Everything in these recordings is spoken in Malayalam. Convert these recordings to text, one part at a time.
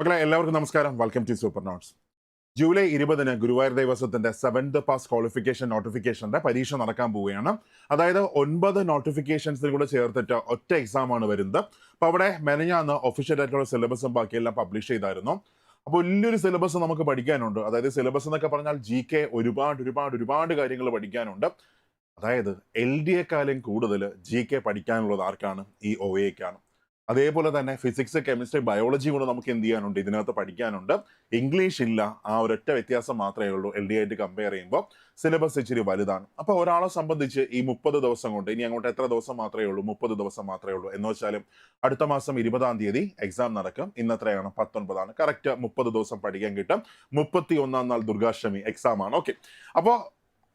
മക്കളെ എല്ലാവർക്കും നമസ്കാരം. Welcome to super notes July ഇരുപതിന് ഗുരുവായൂർ ദേവസ്വത്തിന്റെ സെവൻത് പാസ് ക്വാളിഫിക്കേഷൻ നോട്ടിഫിക്കേഷന്റെ പരീക്ഷ നടക്കാൻ പോവുകയാണ്. അതായത് ഒൻപത് നോട്ടിഫിക്കേഷൻസിൽ കൂടെ ചേർത്തിട്ട് ഒറ്റ എക്സാം ആണ് വരുന്നത്. അപ്പൊ അവിടെ മെനഞ്ഞാന്ന് ഒഫീഷ്യൽ ആയിട്ടുള്ള സിലബസും ബാക്കിയെല്ലാം പബ്ലിഷ് ചെയ്തായിരുന്നു. അപ്പോൾ വലിയൊരു സിലബസ് നമുക്ക് പഠിക്കാനുണ്ട്. അതായത് സിലബസ് എന്നൊക്കെ പറഞ്ഞാൽ ജി കെ ഒരുപാട് ഒരുപാട് ഒരുപാട് കാര്യങ്ങൾ പഠിക്കാനുണ്ട്. അതായത് എൽ ഡി എക്കാലും കൂടുതൽ ജി കെ പഠിക്കാനുള്ളത് ആർക്കാണ്? ഈ ഒ എക്കാണ് അതേപോലെ തന്നെ ഫിസിക്സ് കെമിസ്ട്രി ബയോളജി കൂടെ നമുക്ക് എന്ത് ചെയ്യാനുണ്ട്? ഇതിനകത്ത് പഠിക്കാനുണ്ട്. ഇംഗ്ലീഷ് ഇല്ല. ആ ഒരൊറ്റ വ്യത്യാസം മാത്രമേ ഉള്ളൂ. എൽ ഡി ആയിട്ട് കമ്പയർ ചെയ്യുമ്പോൾ സിലബസ് ഇച്ചിരി വലുതാണ്. അപ്പോൾ ഒരാളെ സംബന്ധിച്ച് ഈ മുപ്പത് ദിവസം കൊണ്ട് ഇനി അങ്ങോട്ട് എത്ര ദിവസം മാത്രമേ ഉള്ളൂ? മുപ്പത് ദിവസം മാത്രമേ ഉള്ളൂ. എന്ന് വെച്ചാലും അടുത്ത മാസം ഇരുപതാം തീയതി എക്സാം നടക്കും. ഇന്നത്രയാണ് പത്തൊൻപതാണ്. കറക്റ്റ് മുപ്പത് ദിവസം പഠിക്കാൻ കിട്ടും. മുപ്പത്തി ഒന്നാം നാൾ ദുർഗാഷ്ടമി എക്സാം ആണ്. ഓക്കെ അപ്പോൾ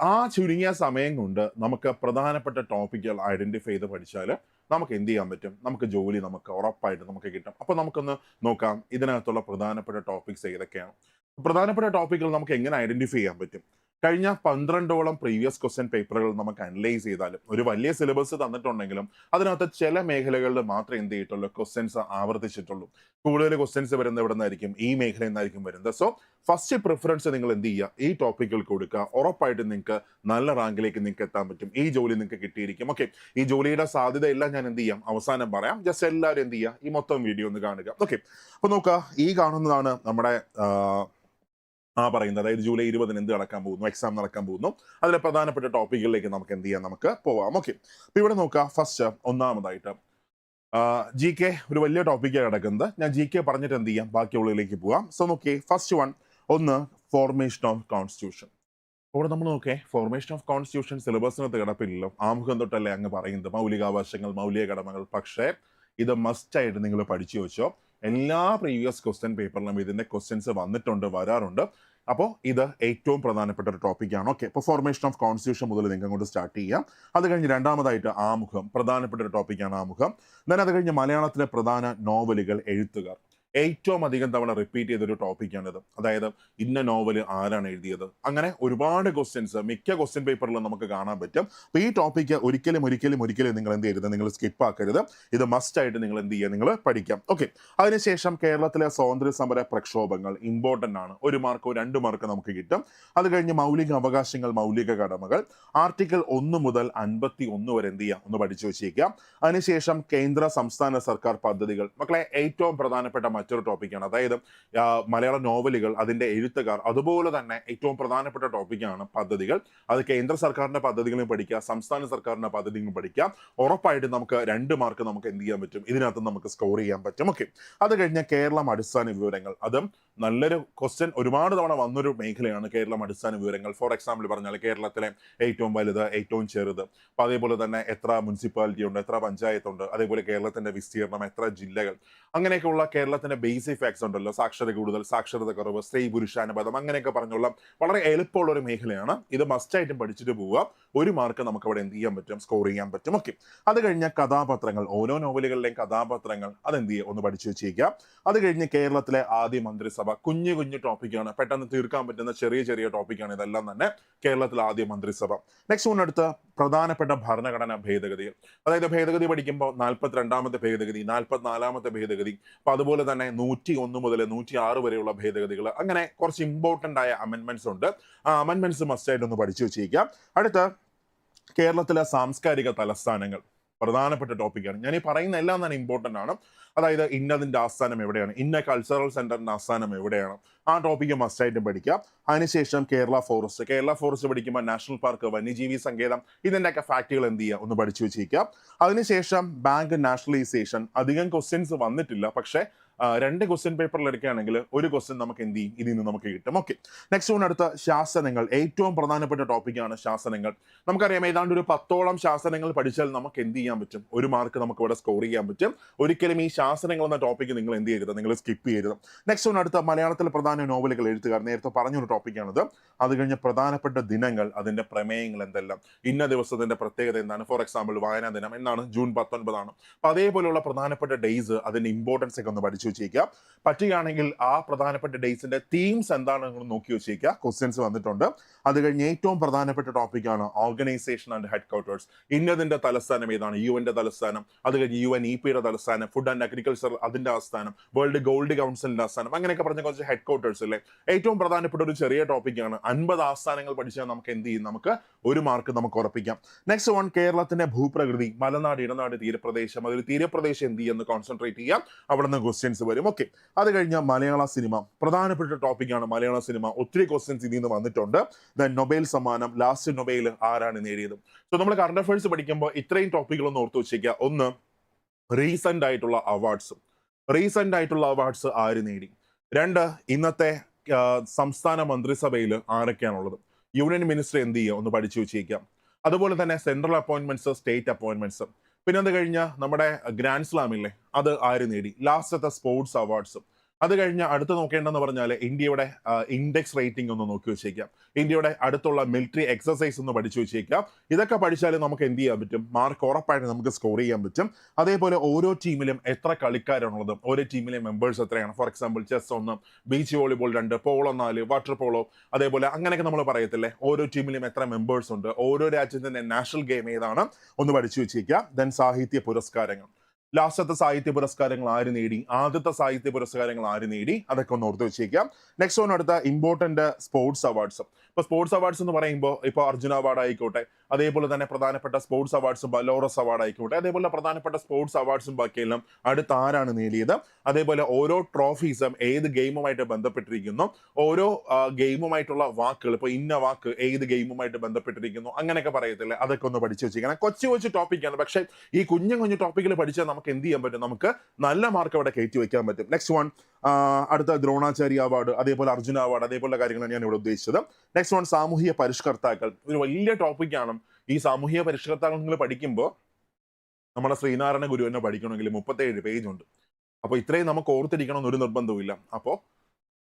ആ ചുരുങ്ങിയ സമയം കൊണ്ട് നമുക്ക് പ്രധാനപ്പെട്ട ടോപ്പിക്കുകൾ ഐഡന്റിഫൈ ചെയ്ത് പഠിച്ചാൽ നമുക്ക് എന്ത് ചെയ്യാൻ പറ്റും? നമുക്ക് ജോലി നമുക്ക് ഉറപ്പായിട്ട് നമുക്ക് കിട്ടും. അപ്പോൾ നമുക്കൊന്ന് നോക്കാം ഇതിനകത്തുള്ള പ്രധാനപ്പെട്ട ടോപ്പിക്സ് ഏതൊക്കെയാണ്? പ്രധാനപ്പെട്ട ടോപ്പിക്കുകൾ നമുക്ക് എങ്ങനെ ഐഡന്റിഫൈ ചെയ്യാൻ പറ്റും? കഴിഞ്ഞ പന്ത്രണ്ടോളം പ്രീവിയസ് ക്വസ്റ്റ്യൻ പേപ്പറുകൾ നമുക്ക് അനലൈസ് ചെയ്താലും ഒരു വലിയ സിലബസ് തന്നിട്ടുണ്ടെങ്കിലും അതിനകത്ത് ചില മേഖലകളിൽ മാത്രമേ എന്ത് ചെയ്തിട്ടുള്ളൂ? ക്വസ്റ്റ്യൻസ് ആവർത്തിച്ചിട്ടുള്ളൂ. കൂടുതൽ ക്വസ്റ്റ്യൻസ് വരുന്ന ഇവിടെ നിന്നായിരിക്കും ഈ മേഖലയിൽ നിന്നായിരിക്കും വരുന്നത്. സോ ഫസ്റ്റ് പ്രിഫറൻസ് നിങ്ങൾ എന്ത് ചെയ്യുക? ഈ ടോപ്പിക്കുകൾ കൊടുക്കുക. ഉറപ്പായിട്ടും നിങ്ങൾക്ക് നല്ല റാങ്കിലേക്ക് നിങ്ങൾക്ക് എത്താൻ പറ്റും. ഈ ജോലി നിങ്ങൾക്ക് കിട്ടിയിരിക്കും. ഓക്കെ ഈ ജോലിയുടെ സാധ്യത എല്ലാം ഞാൻ എന്ത് ചെയ്യാം? അവസാനം പറയാം. ജസ്റ്റ് എല്ലാവരും എന്ത് ചെയ്യുക? ഈ മൊത്തം വീഡിയോ ഒന്ന് കാണുക. ഓക്കെ അപ്പൊ നോക്കുക. ഈ കാണുന്നതാണ് നമ്മുടെ ആ, പറയുന്നത്. അതായത് ജൂലൈ ഇരുപതിന് എന്ത് നടക്കാൻ പോകുന്നു? എക്സാം നടക്കാൻ പോകുന്നു. അതിലെ പ്രധാനപ്പെട്ട ടോപ്പിക്കുകളിലേക്ക് നമുക്ക് എന്ത് ചെയ്യാം? നമുക്ക് പോവാം. ഓക്കെ അപ്പൊ ഇവിടെ നോക്കുക. ഫസ്റ്റ് ഒന്നാമതായിട്ട് ജി കെ ഒരു വലിയ ടോപ്പിക്കാണ് കിടക്കുന്നത്. ഞാൻ ജി കെ പറഞ്ഞിട്ട് എന്ത് ചെയ്യാം? ബാക്കിയുള്ളതിലേക്ക് പോവാം. സോ നോക്കിയേ. ഫസ്റ്റ് വൺ ഒന്ന് ഫോർമേഷൻ ഓഫ് കോൺസ്റ്റിറ്റ്യൂഷൻ അവിടെ നമ്മൾ നോക്കേ ഫോർമേഷൻ ഓഫ് കോൺസ്റ്റിറ്റ്യൂഷൻ സിലബസിനകത്ത് കിടപ്പില്ലല്ലോ. ആമുഖം തൊട്ടല്ലേ അങ്ങ് പറയുന്നത്? മൗലികാവകാശങ്ങൾ മൗലിക കടമകൾ. പക്ഷേ ഇത് മസ്റ്റ് ആയിട്ട് നിങ്ങൾ പഠിച്ചു വെച്ചോ? എല്ലാ പ്രീവിയസ് ക്വസ്റ്റ്യൻ പേപ്പറിലും ഇതിന്റെ ക്വസ്റ്റ്യൻസ് വന്നിട്ടുണ്ട് വരാറുണ്ട്. അപ്പോൾ ഇത് ഏറ്റവും പ്രധാനപ്പെട്ട ഒരു ടോപ്പിക്കാണ് ഓക്കെ ഇപ്പോൾ ഫോർമേഷൻ ഓഫ് കോൺസ്റ്റിറ്റ്യൂഷൻ മുതൽ നിങ്ങൾ കൊണ്ട് സ്റ്റാർട്ട് ചെയ്യാം. അത് കഴിഞ്ഞ് രണ്ടാമതായിട്ട് ആമുഖം പ്രധാനപ്പെട്ട ഒരു ടോപ്പിക്കാണ് ആമുഖം. ദെൻ അത് കഴിഞ്ഞ് മലയാളത്തിലെ പ്രധാന നോവലുകൾ എഴുത്തുകാർ. ഏറ്റവും അധികം തവണ റിപ്പീറ്റ് ചെയ്തൊരു ടോപ്പിക്കാണിത് അതായത് ഇന്ന നോവൽ ആരാണ് എഴുതിയത്? അങ്ങനെ ഒരുപാട് ക്വസ്റ്റ്യൻസ് മിക്ക ക്വസ്റ്റ്യൻ പേപ്പറിലും നമുക്ക് കാണാൻ പറ്റും. അപ്പോൾ ഈ ടോപ്പിക്ക് ഒരിക്കലും ഒരിക്കലും ഒരിക്കലും നിങ്ങൾ എന്ത് ചെയ്യരുത്? നിങ്ങൾ സ്കിപ്പ് ആക്കരുത്. ഇത് മസ്റ്റ് ആയിട്ട് നിങ്ങൾ എന്ത് ചെയ്യുക? നിങ്ങൾ പഠിക്കാം ഓക്കെ അതിനുശേഷം കേരളത്തിലെ സ്വാതന്ത്ര്യ സമര പ്രക്ഷോഭങ്ങൾ ഇമ്പോർട്ടന്റ് ആണ്. ഒരു മാർക്കോ രണ്ട് മാർക്കോ നമുക്ക് കിട്ടും. അത് കഴിഞ്ഞ് മൗലിക അവകാശങ്ങൾ മൗലിക കടമകൾ. ആർട്ടിക്കിൾ ഒന്ന് മുതൽ അൻപത്തി ഒന്ന് വരെ എന്ത് ചെയ്യാം ഒന്ന് പഠിച്ചു വെച്ചേക്കാം അതിനുശേഷം കേന്ദ്ര സംസ്ഥാന സർക്കാർ പദ്ധതികൾ. മക്കളെ ഏറ്റവും പ്രധാനപ്പെട്ട മറ്റൊരു ടോപ്പിക്കാണ് അതായത് മലയാള നോവലുകൾ അതിന്റെ എഴുത്തുകാർ അതുപോലെ തന്നെ ഏറ്റവും പ്രധാനപ്പെട്ട ടോപ്പിക്കാണ് പദ്ധതികൾ. അത് കേന്ദ്ര സർക്കാരിന്റെ പദ്ധതികളും പഠിക്കുക സംസ്ഥാന സർക്കാരിന്റെ പദ്ധതികളും പഠിക്കുക. ഉറപ്പായിട്ടും നമുക്ക് രണ്ട് മാർക്ക് നമുക്ക് എന്ത് ചെയ്യാൻ പറ്റും? ഇതിനകത്ത് നമുക്ക് സ്കോർ ചെയ്യാൻ പറ്റും. ഓക്കെ അത് കഴിഞ്ഞ് കേരളം അടിസ്ഥാന വിവരങ്ങൾ. അതും നല്ലൊരു ക്വസ്റ്റ്യൻ ഒരുപാട് തവണ വന്നൊരു മേഖലയാണ് കേരളം അടിസ്ഥാന വിവരങ്ങൾ. ഫോർ എക്സാമ്പിൾ പറഞ്ഞാൽ കേരളത്തിലെ ഏറ്റവും വലുത് ഏറ്റവും ചെറുത്. അപ്പോൾ അതേപോലെ തന്നെ എത്ര മുനിസിപ്പാലിറ്റി ഉണ്ട് എത്ര പഞ്ചായത്തുണ്ട് അതേപോലെ കേരളത്തിന്റെ വിസ്തീർണം എത്ര ജില്ലകൾ. അങ്ങനെയൊക്കെയുള്ള കേരളത്തിന്റെ ബേസിക് ഫാക്ട്സ് ഉണ്ടല്ലോ. സാക്ഷരത കൂടുതൽ സാക്ഷരത കുറവ് സ്ത്രീ പുരുഷാനുപാതം അങ്ങനെയൊക്കെ പറഞ്ഞുള്ള വളരെ എളുപ്പമുള്ള ഒരു മേഖലയാണ്. ഇത് മസ്റ്റായിട്ടും പഠിച്ചിട്ട് പോവുക. ഒരു മാർക്ക് നമുക്ക് അവിടെ എന്ത് ചെയ്യാൻ പറ്റും? സ്കോർ ചെയ്യാൻ പറ്റും. ഓക്കെ അത് കഴിഞ്ഞ കഥാപാത്രങ്ങൾ ഓരോ നോവലുകളിലെയും കഥാപാത്രങ്ങൾ അതെന്ത് ചെയ്യുക? ഒന്ന് പഠിച്ചു വെച്ചേക്കുക അത് കഴിഞ്ഞ് കേരളത്തിലെ ആദ്യ മന്ത്രിസഭ കുഞ്ഞു കുഞ്ഞു ടോപ്പിക്കാണ് പെട്ടെന്ന് തീർക്കാൻ പറ്റുന്ന ചെറിയ ചെറിയ ടോപ്പിക്കാണ് ഇതെല്ലാം തന്നെ കേരളത്തിലെ ആദ്യ മന്ത്രിസഭ. നെക്സ്റ്റ് വൺ അടുത്ത പ്രധാനപ്പെട്ട ഭരണഘടനാ ഭേദഗതികൾ അതായത് ഭേദഗതി പഠിക്കുമ്പോൾ നാൽപ്പത്തിരണ്ടാമത്തെ ഭേദഗതി നാൽപ്പത്തിനാലാമത്തെ ഭേദഗതി അപ്പൊ അതുപോലെ തന്നെ നൂറ്റി ഒന്ന് മുതൽ നൂറ്റി ആറ് വരെയുള്ള ഭേദഗതികൾ അങ്ങനെ കുറച്ച് ഇമ്പോർട്ടന്റ് ആയ അമെന്റ്മെന്റ്സ് ഉണ്ട്. ആ അമെന്റ്മെന്റ്സ് മസ്റ്റായിട്ടൊന്ന് പഠിച്ചു വെച്ചേക്കാം അടുത്ത കേരളത്തിലെ സാംസ്കാരിക തലസ്ഥാനങ്ങൾ. പ്രധാനപ്പെട്ട ടോപ്പിക്കാണ്. ഞാൻ ഈ പറയുന്ന എല്ലാം തന്നെ ഇമ്പോർട്ടന്റ് ആണ്. അതായത് ഇന്നതിന്റെ ആസ്ഥാനം എവിടെയാണ്? ഇന്ന കൾച്ചറൽ സെന്ററിന്റെ ആസ്ഥാനം എവിടെയാണ്? ആ ടോപ്പിക്ക് മസ്റ്റായിട്ടും പഠിക്കാം. അതിനുശേഷം കേരള ഫോറസ്റ്റ് കേരള ഫോറസ്റ്റ് പഠിക്കുമ്പോൾ നാഷണൽ പാർക്ക് വന്യജീവി സങ്കേതം ഇതിന്റെയൊക്കെ ഫാക്റ്റുകൾ എന്ത് ചെയ്യുക? ഒന്ന് പഠിച്ചു വെച്ചിരിക്കുക. അതിനുശേഷം ബാങ്ക് നാഷണലൈസേഷൻ അധികം ക്വസ്റ്റ്യൻസ് വന്നിട്ടില്ല. പക്ഷേ രണ്ട് ക്വസ്റ്റ്യൻ പേപ്പറിൽ എടുക്കുകയാണെങ്കിൽ ഒരു ക്വസ്റ്റ്യൻ നമുക്ക് എന്ത് ചെയ്യും? ഇതിൽ നിന്ന് നമുക്ക് കിട്ടും. ഓക്കെ നെക്സ്റ്റ് വൺ അടുത്ത ശാസനങ്ങൾ. ഏറ്റവും പ്രധാനപ്പെട്ട ടോപ്പിക്കാണ് ശാസനങ്ങൾ. നമുക്കറിയാം ഏതാണ്ട് ഒരു പത്തോളം ശാസനങ്ങൾ പഠിച്ചാൽ നമുക്ക് എന്ത് ചെയ്യാൻ പറ്റും? ഒരു മാർക്ക് നമുക്ക് ഇവിടെ സ്കോർ ചെയ്യാൻ പറ്റും. ഒരിക്കലും ഈ ശാസനങ്ങൾ എന്ന ടോപ്പിക്ക് നിങ്ങൾ എന്ത് ചെയ്യരുത്? നിങ്ങൾ സ്കിപ്പ് ചെയ്യരുത്. നെക്സ്റ്റ് വൺ അടുത്ത മലയാളത്തിലെ പ്രധാന നോവലുകൾ എഴുത്തുകാർ നേരത്തെ പറഞ്ഞൊരു ടോപ്പിക്കാണിത് അത് കഴിഞ്ഞ പ്രധാനപ്പെട്ട ദിനങ്ങൾ അതിന്റെ പ്രമേയങ്ങൾ എന്തെല്ലാം? ഇന്ന ദിവസത്തിന്റെ പ്രത്യേകത എന്താണ്? ഫോർ എക്സാമ്പിൾ വായനാ ദിനം എന്നാണ്. ജൂൺ പത്തൊൻപതാണ്. അപ്പൊ അതേപോലെയുള്ള പ്രധാനപ്പെട്ട ഡേയ്സ് അതിന്റെ ഇമ്പോർട്ടൻസ് ഒക്കെ ഒന്ന് പഠിച്ചു വെച്ചേക്കുക പറ്റുകയാണെങ്കിൽ ആ പ്രധാനപ്പെട്ട ഡേയ്സിന്റെ തീംസ് എന്താണെന്ന് നോക്കി വെച്ചേക്കുക ക്വസ്റ്റ്യൻസ് വന്നിട്ടുണ്ട്. അത് കഴിഞ്ഞ് ഏറ്റവും പ്രധാനപ്പെട്ട ടോപ്പിക്കാണ് ഓർഗനൈസേഷൻ ആൻഡ് ഹെഡ് ക്വാർട്ടേഴ്സ് ഇന്നതിന്റെ തലസ്ഥാനം ഏതാണ്? യു എന്റെ തലസ്ഥാനം. അത് കഴിഞ്ഞ് യു എൻ ഇ പിയുടെ തലസ്ഥാനം. ഫുഡ് ആൻഡ് അഗ്രികൾച്ചർ അതിന്റെ ആസ്ഥാനം. വേൾഡ് ഗോൾഡ് കൗൺസിലിന്റെ ആസ്ഥാനം. അങ്ങനെയൊക്കെ പറഞ്ഞ കുറച്ച് ഹെഡ് ക്വാർട്ടേഴ്സ് അല്ലേ? ഏറ്റവും പ്രധാനപ്പെട്ട ഒരു ചെറിയ ടോപ്പിക്കാണ് അൻപത് ആസ്ഥാനങ്ങൾ പഠിച്ചാൽ നമുക്ക് എന്ത് ചെയ്യും? നമുക്ക് ഒരു മാർക്ക് നമുക്ക് ഉറപ്പിക്കാം. നെക്സ്റ്റ് വൺ കേരളത്തിന്റെ ഭൂപ്രകൃതി. മലനാട് ഇടനാട് തീരപ്രദേശം. അതിൽ തീരപ്രദേശം എന്ത് ചെയ്യുമെന്ന് കോൺസെൻട്രേറ്റ് ചെയ്യാം. അവിടെ നിന്ന് ക്വസ്റ്റ്യൻസ് വരും. ഓക്കെ അത് കഴിഞ്ഞാൽ മലയാള സിനിമ പ്രധാനപ്പെട്ട ടോപ്പിക്കാണ് മലയാള സിനിമ ഒത്തിരി ക്വസ്റ്റ്യൻസ് ഇതിൽ നിന്ന് വന്നിട്ടുണ്ട്. ദ നൊബേൽ സമ്മാനം ലാസ്റ്റ് നൊബേൽ ആരാണ് നേടിയത്? സോ നമ്മൾ കറണ്ട് അഫയേഴ്സ് പഠിക്കുമ്പോൾ ഇത്രയും ടോപ്പിക്കുകളൊന്ന് ഓർത്ത് വെച്ചേക്കുക ഒന്ന് റീസെന്റ് ആയിട്ടുള്ള അവാർഡ്സ് റീസെന്റ് ആയിട്ടുള്ള അവാർഡ്സ് ആര് നേടി? രണ്ട് ഇന്നത്തെ സംസ്ഥാന മന്ത്രിസഭയിൽ ആരൊക്കെയാണുള്ളത്? യൂണിയൻ മിനിസ്റ്റർ എന്ത് ചെയ്യുക? ഒന്ന് പഠിച്ചു വെച്ചേക്കാം. അതുപോലെ തന്നെ സെൻട്രൽ അപ്പോയിൻമെന്റ്സ് സ്റ്റേറ്റ് അപ്പോയിന്റ്മെന്റ്സ് പിന്നെ അത് കഴിഞ്ഞ? നമ്മുടെ ഗ്രാൻഡ് സ്ലാമില്ലേ? അത് ആര് നേടി? ലാസ്റ്റത്തെ സ്പോർട്സ് അവാർഡ്സ്. അത് കഴിഞ്ഞ് അടുത്ത് നോക്കേണ്ടതെന്ന് പറഞ്ഞാൽ ഇന്ത്യയുടെ ഇൻഡെക്സ് റേറ്റിംഗ് ഒന്ന് നോക്കി വെച്ചേക്കാം. ഇന്ത്യയുടെ അടുത്തുള്ള മിലിറ്ററി എക്സസൈസ് ഒന്ന് പഠിച്ചു വെച്ചേക്കാം. ഇതൊക്കെ പഠിച്ചാൽ നമുക്ക് എന്ത് ചെയ്യാൻ പറ്റും? മാർക്ക് ഉറപ്പായിട്ട് നമുക്ക് സ്കോർ ചെയ്യാൻ പറ്റും. അതേപോലെ ഓരോ ടീമിലും എത്ര കളിക്കാരാണുള്ളത് ഓരോ ടീമിലെ മെമ്പേഴ്സ് എത്രയാണ്? ഫോർ എക്സാമ്പിൾ ചെസ് ഒന്ന് ബീച്ച് വോളിബോൾ രണ്ട് പോളോ നാല് വാട്ടർ പോളോ അതേപോലെ അങ്ങനെയൊക്കെ നമ്മൾ പറയത്തില്ലേ? ഓരോ ടീമിലും എത്ര മെമ്പേഴ്സ് ഉണ്ട്? ഓരോ രാജ്യത്തിന്റെ നാഷണൽ ഗെയിം ഏതാണ്? ഒന്ന് പഠിച്ചു വെച്ചേക്കാം. ദെൻ സാഹിത്യ പുരസ്കാരങ്ങൾ. ലാസ്റ്റത്തെ സാഹിത്യ പുരസ്കാരങ്ങൾ ആര് നേടി? ആദ്യത്തെ സാഹിത്യ പുരസ്കാരങ്ങൾ ആര് നേടി? അതൊക്കെ ഒന്ന് ഓർത്ത് വെച്ചേക്കാം. നെക്സ്റ്റ് വൺ അടുത്ത ഇമ്പോർട്ടന്റ് സ്പോർട്സ് അവാർഡ്സ് ഇപ്പൊ സ്പോർട്സ് അവാർഡ്സ് എന്ന് പറയുമ്പോൾ ഇപ്പൊ അർജുന അവാർഡ് ആയിക്കോട്ടെ അതേപോലെ തന്നെ പ്രധാനപ്പെട്ട സ്പോർട്സ് അവാർഡ്സും ലോറസ് അവാർഡ് ആയിക്കോട്ടെ. അതേപോലെ പ്രധാനപ്പെട്ട സ്പോർട്സ് അവാർഡ്സും ബാക്കിയെല്ലാം അടുത്ത ആരാണ് നേടിയത്? അതേപോലെ ഓരോ ട്രോഫീസും ഏത് ഗെയിമുമായിട്ട് ബന്ധപ്പെട്ടിരിക്കുന്നു? ഓരോ ഗെയിമുമായിട്ടുള്ള വാക്കുകൾ ഇപ്പൊ ഇന്ന വാക്ക് ഏത് ഗെയിമുമായിട്ട് ബന്ധപ്പെട്ടിരിക്കുന്നു? അങ്ങനെയൊക്കെ പറയത്തില്ലേ? അതൊക്കെ ഒന്ന് പഠിച്ചു വെച്ചിരിക്കണം. കൊച്ചു കൊച്ചു ടോപ്പിക്കാണ് പക്ഷെ ഈ കുഞ്ഞു കുഞ്ഞു ടോപ്പിക്കിൽ പഠിച്ചാൽ നമുക്ക് എന്ത് ചെയ്യാൻ പറ്റും? നമുക്ക് നല്ല മാർക്ക് അവിടെ കയറ്റി വെക്കാൻ പറ്റും. നെക്സ്റ്റ് വൺ അടുത്ത ദ്രോണാചാര്യ അവാർഡ് അതേപോലെ അർജുന അവാർഡ് അതേപോലെ കാര്യങ്ങളാണ് ഞാൻ ഇവിടെ ഉദ്ദേശിച്ചത്. നെക്സ്റ്റ് വൺ സാമൂഹിക പരിഷ്കർത്താക്കൾ. ഒരു വലിയ ടോപ്പിക്കാണ് ഈ സാമൂഹിക പരിഷ്കർത്താക്കൾ നിങ്ങൾ പഠിക്കുമ്പോൾ നമ്മുടെ ശ്രീനാരായണ ഗുരുവിനെ പഠിക്കണമെങ്കിൽ മുപ്പത്തേഴ് പേജ് ഉണ്ട്. അപ്പോൾ ഇത്രയും നമുക്ക് ഓർത്തിരിക്കണം ഒരു നിർബന്ധവുമില്ല. അപ്പോൾ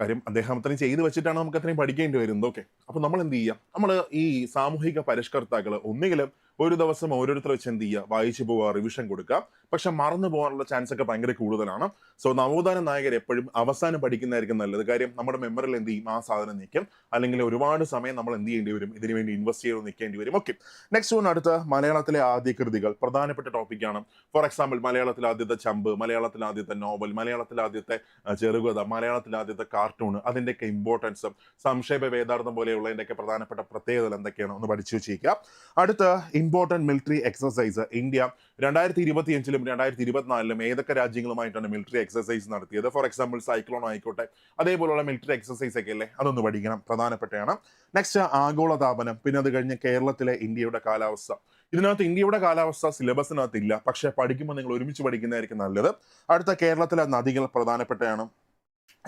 കാര്യം അദ്ദേഹം അത്രയും ചെയ്തു വെച്ചിട്ടാണ് നമുക്ക് അത്രയും പഠിക്കേണ്ടി വരുന്നത്. ഓക്കെ അപ്പോൾ നമ്മൾ എന്ത് ചെയ്യാം? നമ്മൾ ഈ സാമൂഹിക പരിഷ്കർത്താക്കൾ ഒന്നുകിലും ഒരു ദിവസം ഓരോരുത്തർ വെച്ച് എന്ത് ചെയ്യുക? വായിച്ചു പോവുക റിവിഷൻ കൊടുക്കുക. പക്ഷെ മറന്നു പോകാനുള്ള ചാൻസ് ഒക്കെ ഭയങ്കര കൂടുതലാണ്. സോ നവോത്ഥാന നായകർ എപ്പോഴും അവസാനം പഠിക്കുന്നതായിരിക്കും നല്ലത്. കാര്യം നമ്മുടെ മെമ്മറിൽ എന്ത് ചെയ്യും? ആ സാധനം നിൽക്കും. അല്ലെങ്കിൽ ഒരുപാട് സമയം നമ്മൾ എന്ത് ചെയ്യേണ്ടി വരും? ഇതിനു വേണ്ടി ഇൻവെസ്റ്റ് ചെയ്ത് നിൽക്കേണ്ടി വരും. ഓക്കെ നെക്സ്റ്റ് വൺ അടുത്ത മലയാളത്തിലെ ആദ്യ കൃതികൾ. പ്രധാനപ്പെട്ട ടോപ്പിക്കാണ് ഫോർ എക്സാമ്പിൾ മലയാളത്തിലെ ആദ്യത്തെ ചമ്പ് മലയാളത്തിലെ ആദ്യത്തെ നോവൽ മലയാളത്തിലെ ആദ്യത്തെ ചെറുകഥ മലയാളത്തിലെ ആദ്യത്തെ കാർട്ടൂൺ അതിന്റെയൊക്കെ ഇമ്പോർട്ടൻസ് സംക്ഷേപ വേദാർത്ഥം പോലെയുള്ളതിന്റെയൊക്കെ പ്രധാനപ്പെട്ട പ്രത്യേകതകൾ എന്തൊക്കെയാണ്? ഒന്ന് പഠിച്ചു വെച്ചേക്കുക അടുത്ത ഇമ്പോർട്ടന്റ് മിലിറ്ററി എക്സസൈസ് ഇന്ത്യ. രണ്ടായിരത്തി ഇരുപത്തി അഞ്ചിലും രണ്ടായിരത്തി ഇരുപത്തിനാലിലും ഏതൊക്കെ രാജ്യങ്ങളുമായിട്ടാണ് മിലിറ്ററി എക്സസൈസ് നടത്തിയത്? ഫോർ എക്സാമ്പിൾ സൈക്ലോൺ ആയിക്കോട്ടെ. അതേപോലുള്ള മിലിറ്ററി എക്സസൈസ് ഒക്കെ അല്ലേ? അതൊന്ന് പഠിക്കണം. പ്രധാനപ്പെട്ടതാണ്. നെക്സ്റ്റ് ആഗോളതാപനം പിന്നെ അത് കഴിഞ്ഞ് കേരളത്തിലെ ഇന്ത്യയുടെ കാലാവസ്ഥ. ഇതിനകത്ത് ഇന്ത്യയുടെ കാലാവസ്ഥ സിലബസിനകത്ത് ഇല്ല പക്ഷെ പഠിക്കുമ്പോൾ നിങ്ങൾ ഒരുമിച്ച് പഠിക്കുന്നതായിരിക്കും നല്ലത്. അടുത്ത കേരളത്തിലെ നദികൾ പ്രധാനപ്പെട്ടതാണ്.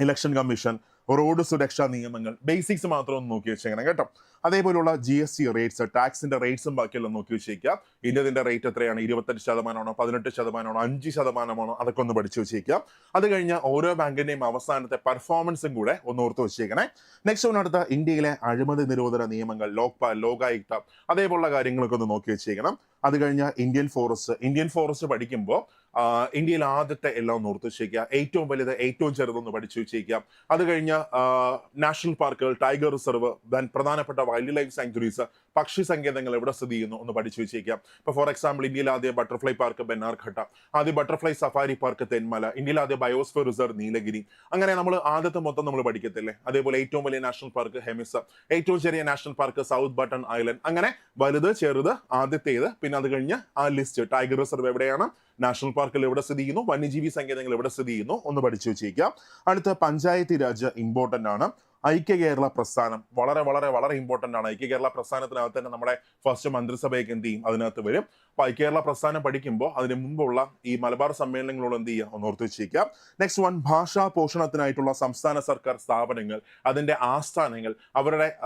ഇലക്ഷൻ കമ്മീഷൻ റോഡ് സുരക്ഷാ നിയമങ്ങൾ ബേസിക്സ് മാത്രം ഒന്ന് നോക്കി വെച്ചേക്കണം കേട്ടോ. അതേപോലുള്ള ജി എസ് ടി റേറ്റ്സ് ടാക്സിന്റെ റേറ്റ്സും ബാക്കിയെല്ലാം നോക്കി വെച്ചേക്കാം ഇന്ത്യതിന്റെ റേറ്റ് എത്രയാണ്? ഇരുപത്തെട്ട് ശതമാനമാണോ? പതിനെട്ട് ശതമാനമാണോ? അഞ്ച് ശതമാനമാണോ? അതൊക്കെ ഒന്ന് പഠിച്ചു വെച്ചേക്കാം അത് കഴിഞ്ഞ ഓരോ ബാങ്കിന്റെയും അവസാനത്തെ പെർഫോമൻസും കൂടെ ഒന്ന് ഓർത്ത് വെച്ചേക്കണേ. നെക്സ്റ്റ് വൺ അടുത്ത ഇന്ത്യയിലെ അഴിമതി നിരോധന നിയമങ്ങൾ ലോക്പാൽ ലോകായുക്ത അതേപോലുള്ള കാര്യങ്ങളൊക്കെ ഒന്ന് നോക്കി വെച്ചേക്കണം. അത് കഴിഞ്ഞാൽ ഇന്ത്യൻ ഫോറസ്റ്റ് ഇന്ത്യൻ ഫോറസ്റ്റ് പഠിക്കുമ്പോൾ ഇന്ത്യയിൽ ആദ്യത്തെ എല്ലാം ഓർത്ത് വെച്ചേക്കുക. ഏറ്റവും വലുത് ഏറ്റവും ചെറുതൊന്ന് പഠിച്ചു വെച്ചേക്കാം അത് കഴിഞ്ഞ നാഷണൽ പാർക്കുകൾ ടൈഗർ റിസർവ് ദൻ പ്രധാനപ്പെട്ട വൈൽഡ് ലൈഫ് സാങ്ച്വറീസ് പക്ഷി സങ്കേതങ്ങൾ എവിടെ സ്ഥിതി ചെയ്യുന്നു ഒന്ന് പഠിച്ചു വെച്ചേക്കാം. ഇപ്പൊ ഫോർ എക്സാമ്പിൾ ഇന്ത്യയിൽ ആദ്യ ബട്ടർഫ്ലൈ പാർക്ക് ബെന്നാർഘട്ട ആദ്യ ബട്ടർഫ്ലൈ സഫാരി പാർക്ക് തെന്മല ഇന്ത്യയിൽ ആദ്യ ബയോസ്ഫിയർ റിസർവ് നീലഗിരി. അങ്ങനെ നമ്മൾ ആദ്യത്തെ മൊത്തം നമ്മൾ പഠിക്കത്തില്ലേ? അതേപോലെ ഏറ്റവും വലിയ നാഷണൽ പാർക്ക് ഹെമിസ ഏറ്റവും ചെറിയ national park south button island അങ്ങനെ വലുത് ചെറുത് ആദ്യത്തേത് പിന്നെ അത് കഴിഞ്ഞ് ആ ലിസ്റ്റ് ടൈഗർ റിസർവ് എവിടെയാണ്? നാഷണൽ പാർക്കിൽ എവിടെ സ്ഥിതി ചെയ്യുന്നു? വന്യജീവി സങ്കേതങ്ങൾ എവിടെ സ്ഥിതി ചെയ്യുന്നു? ഒന്ന് പഠിച്ചു വെച്ചേക്കാം. അടുത്ത പഞ്ചായത്തി രാജ് ഇമ്പോർട്ടന്റ് ആണ്. ഐക്യ കേരള പ്രസ്ഥാനം. വളരെ വളരെ വളരെ ഇമ്പോർട്ടന്റ് ആണ്. ഐക്യ കേരള പ്രസ്ഥാനത്തിനകത്ത് തന്നെ നമ്മുടെ ഫസ്റ്റ് മന്ത്രിസഭയൊക്കെ എന്ത് ചെയ്യും? അതിനകത്ത് വരും. അപ്പൊ ഐക്യ കേരള പ്രസ്ഥാനം പഠിക്കുമ്പോൾ അതിന് മുമ്പുള്ള ഈ മലബാർ സമ്മേളനങ്ങളോട് എന്ത് ചെയ്യുക? ഒന്ന് ഓർത്ത് നെക്സ്റ്റ് വൺ ഭാഷാ പോഷണത്തിനായിട്ടുള്ള സംസ്ഥാന സർക്കാർ സ്ഥാപനങ്ങൾ അതിന്റെ ആസ്ഥാനങ്ങൾ അവരുടെ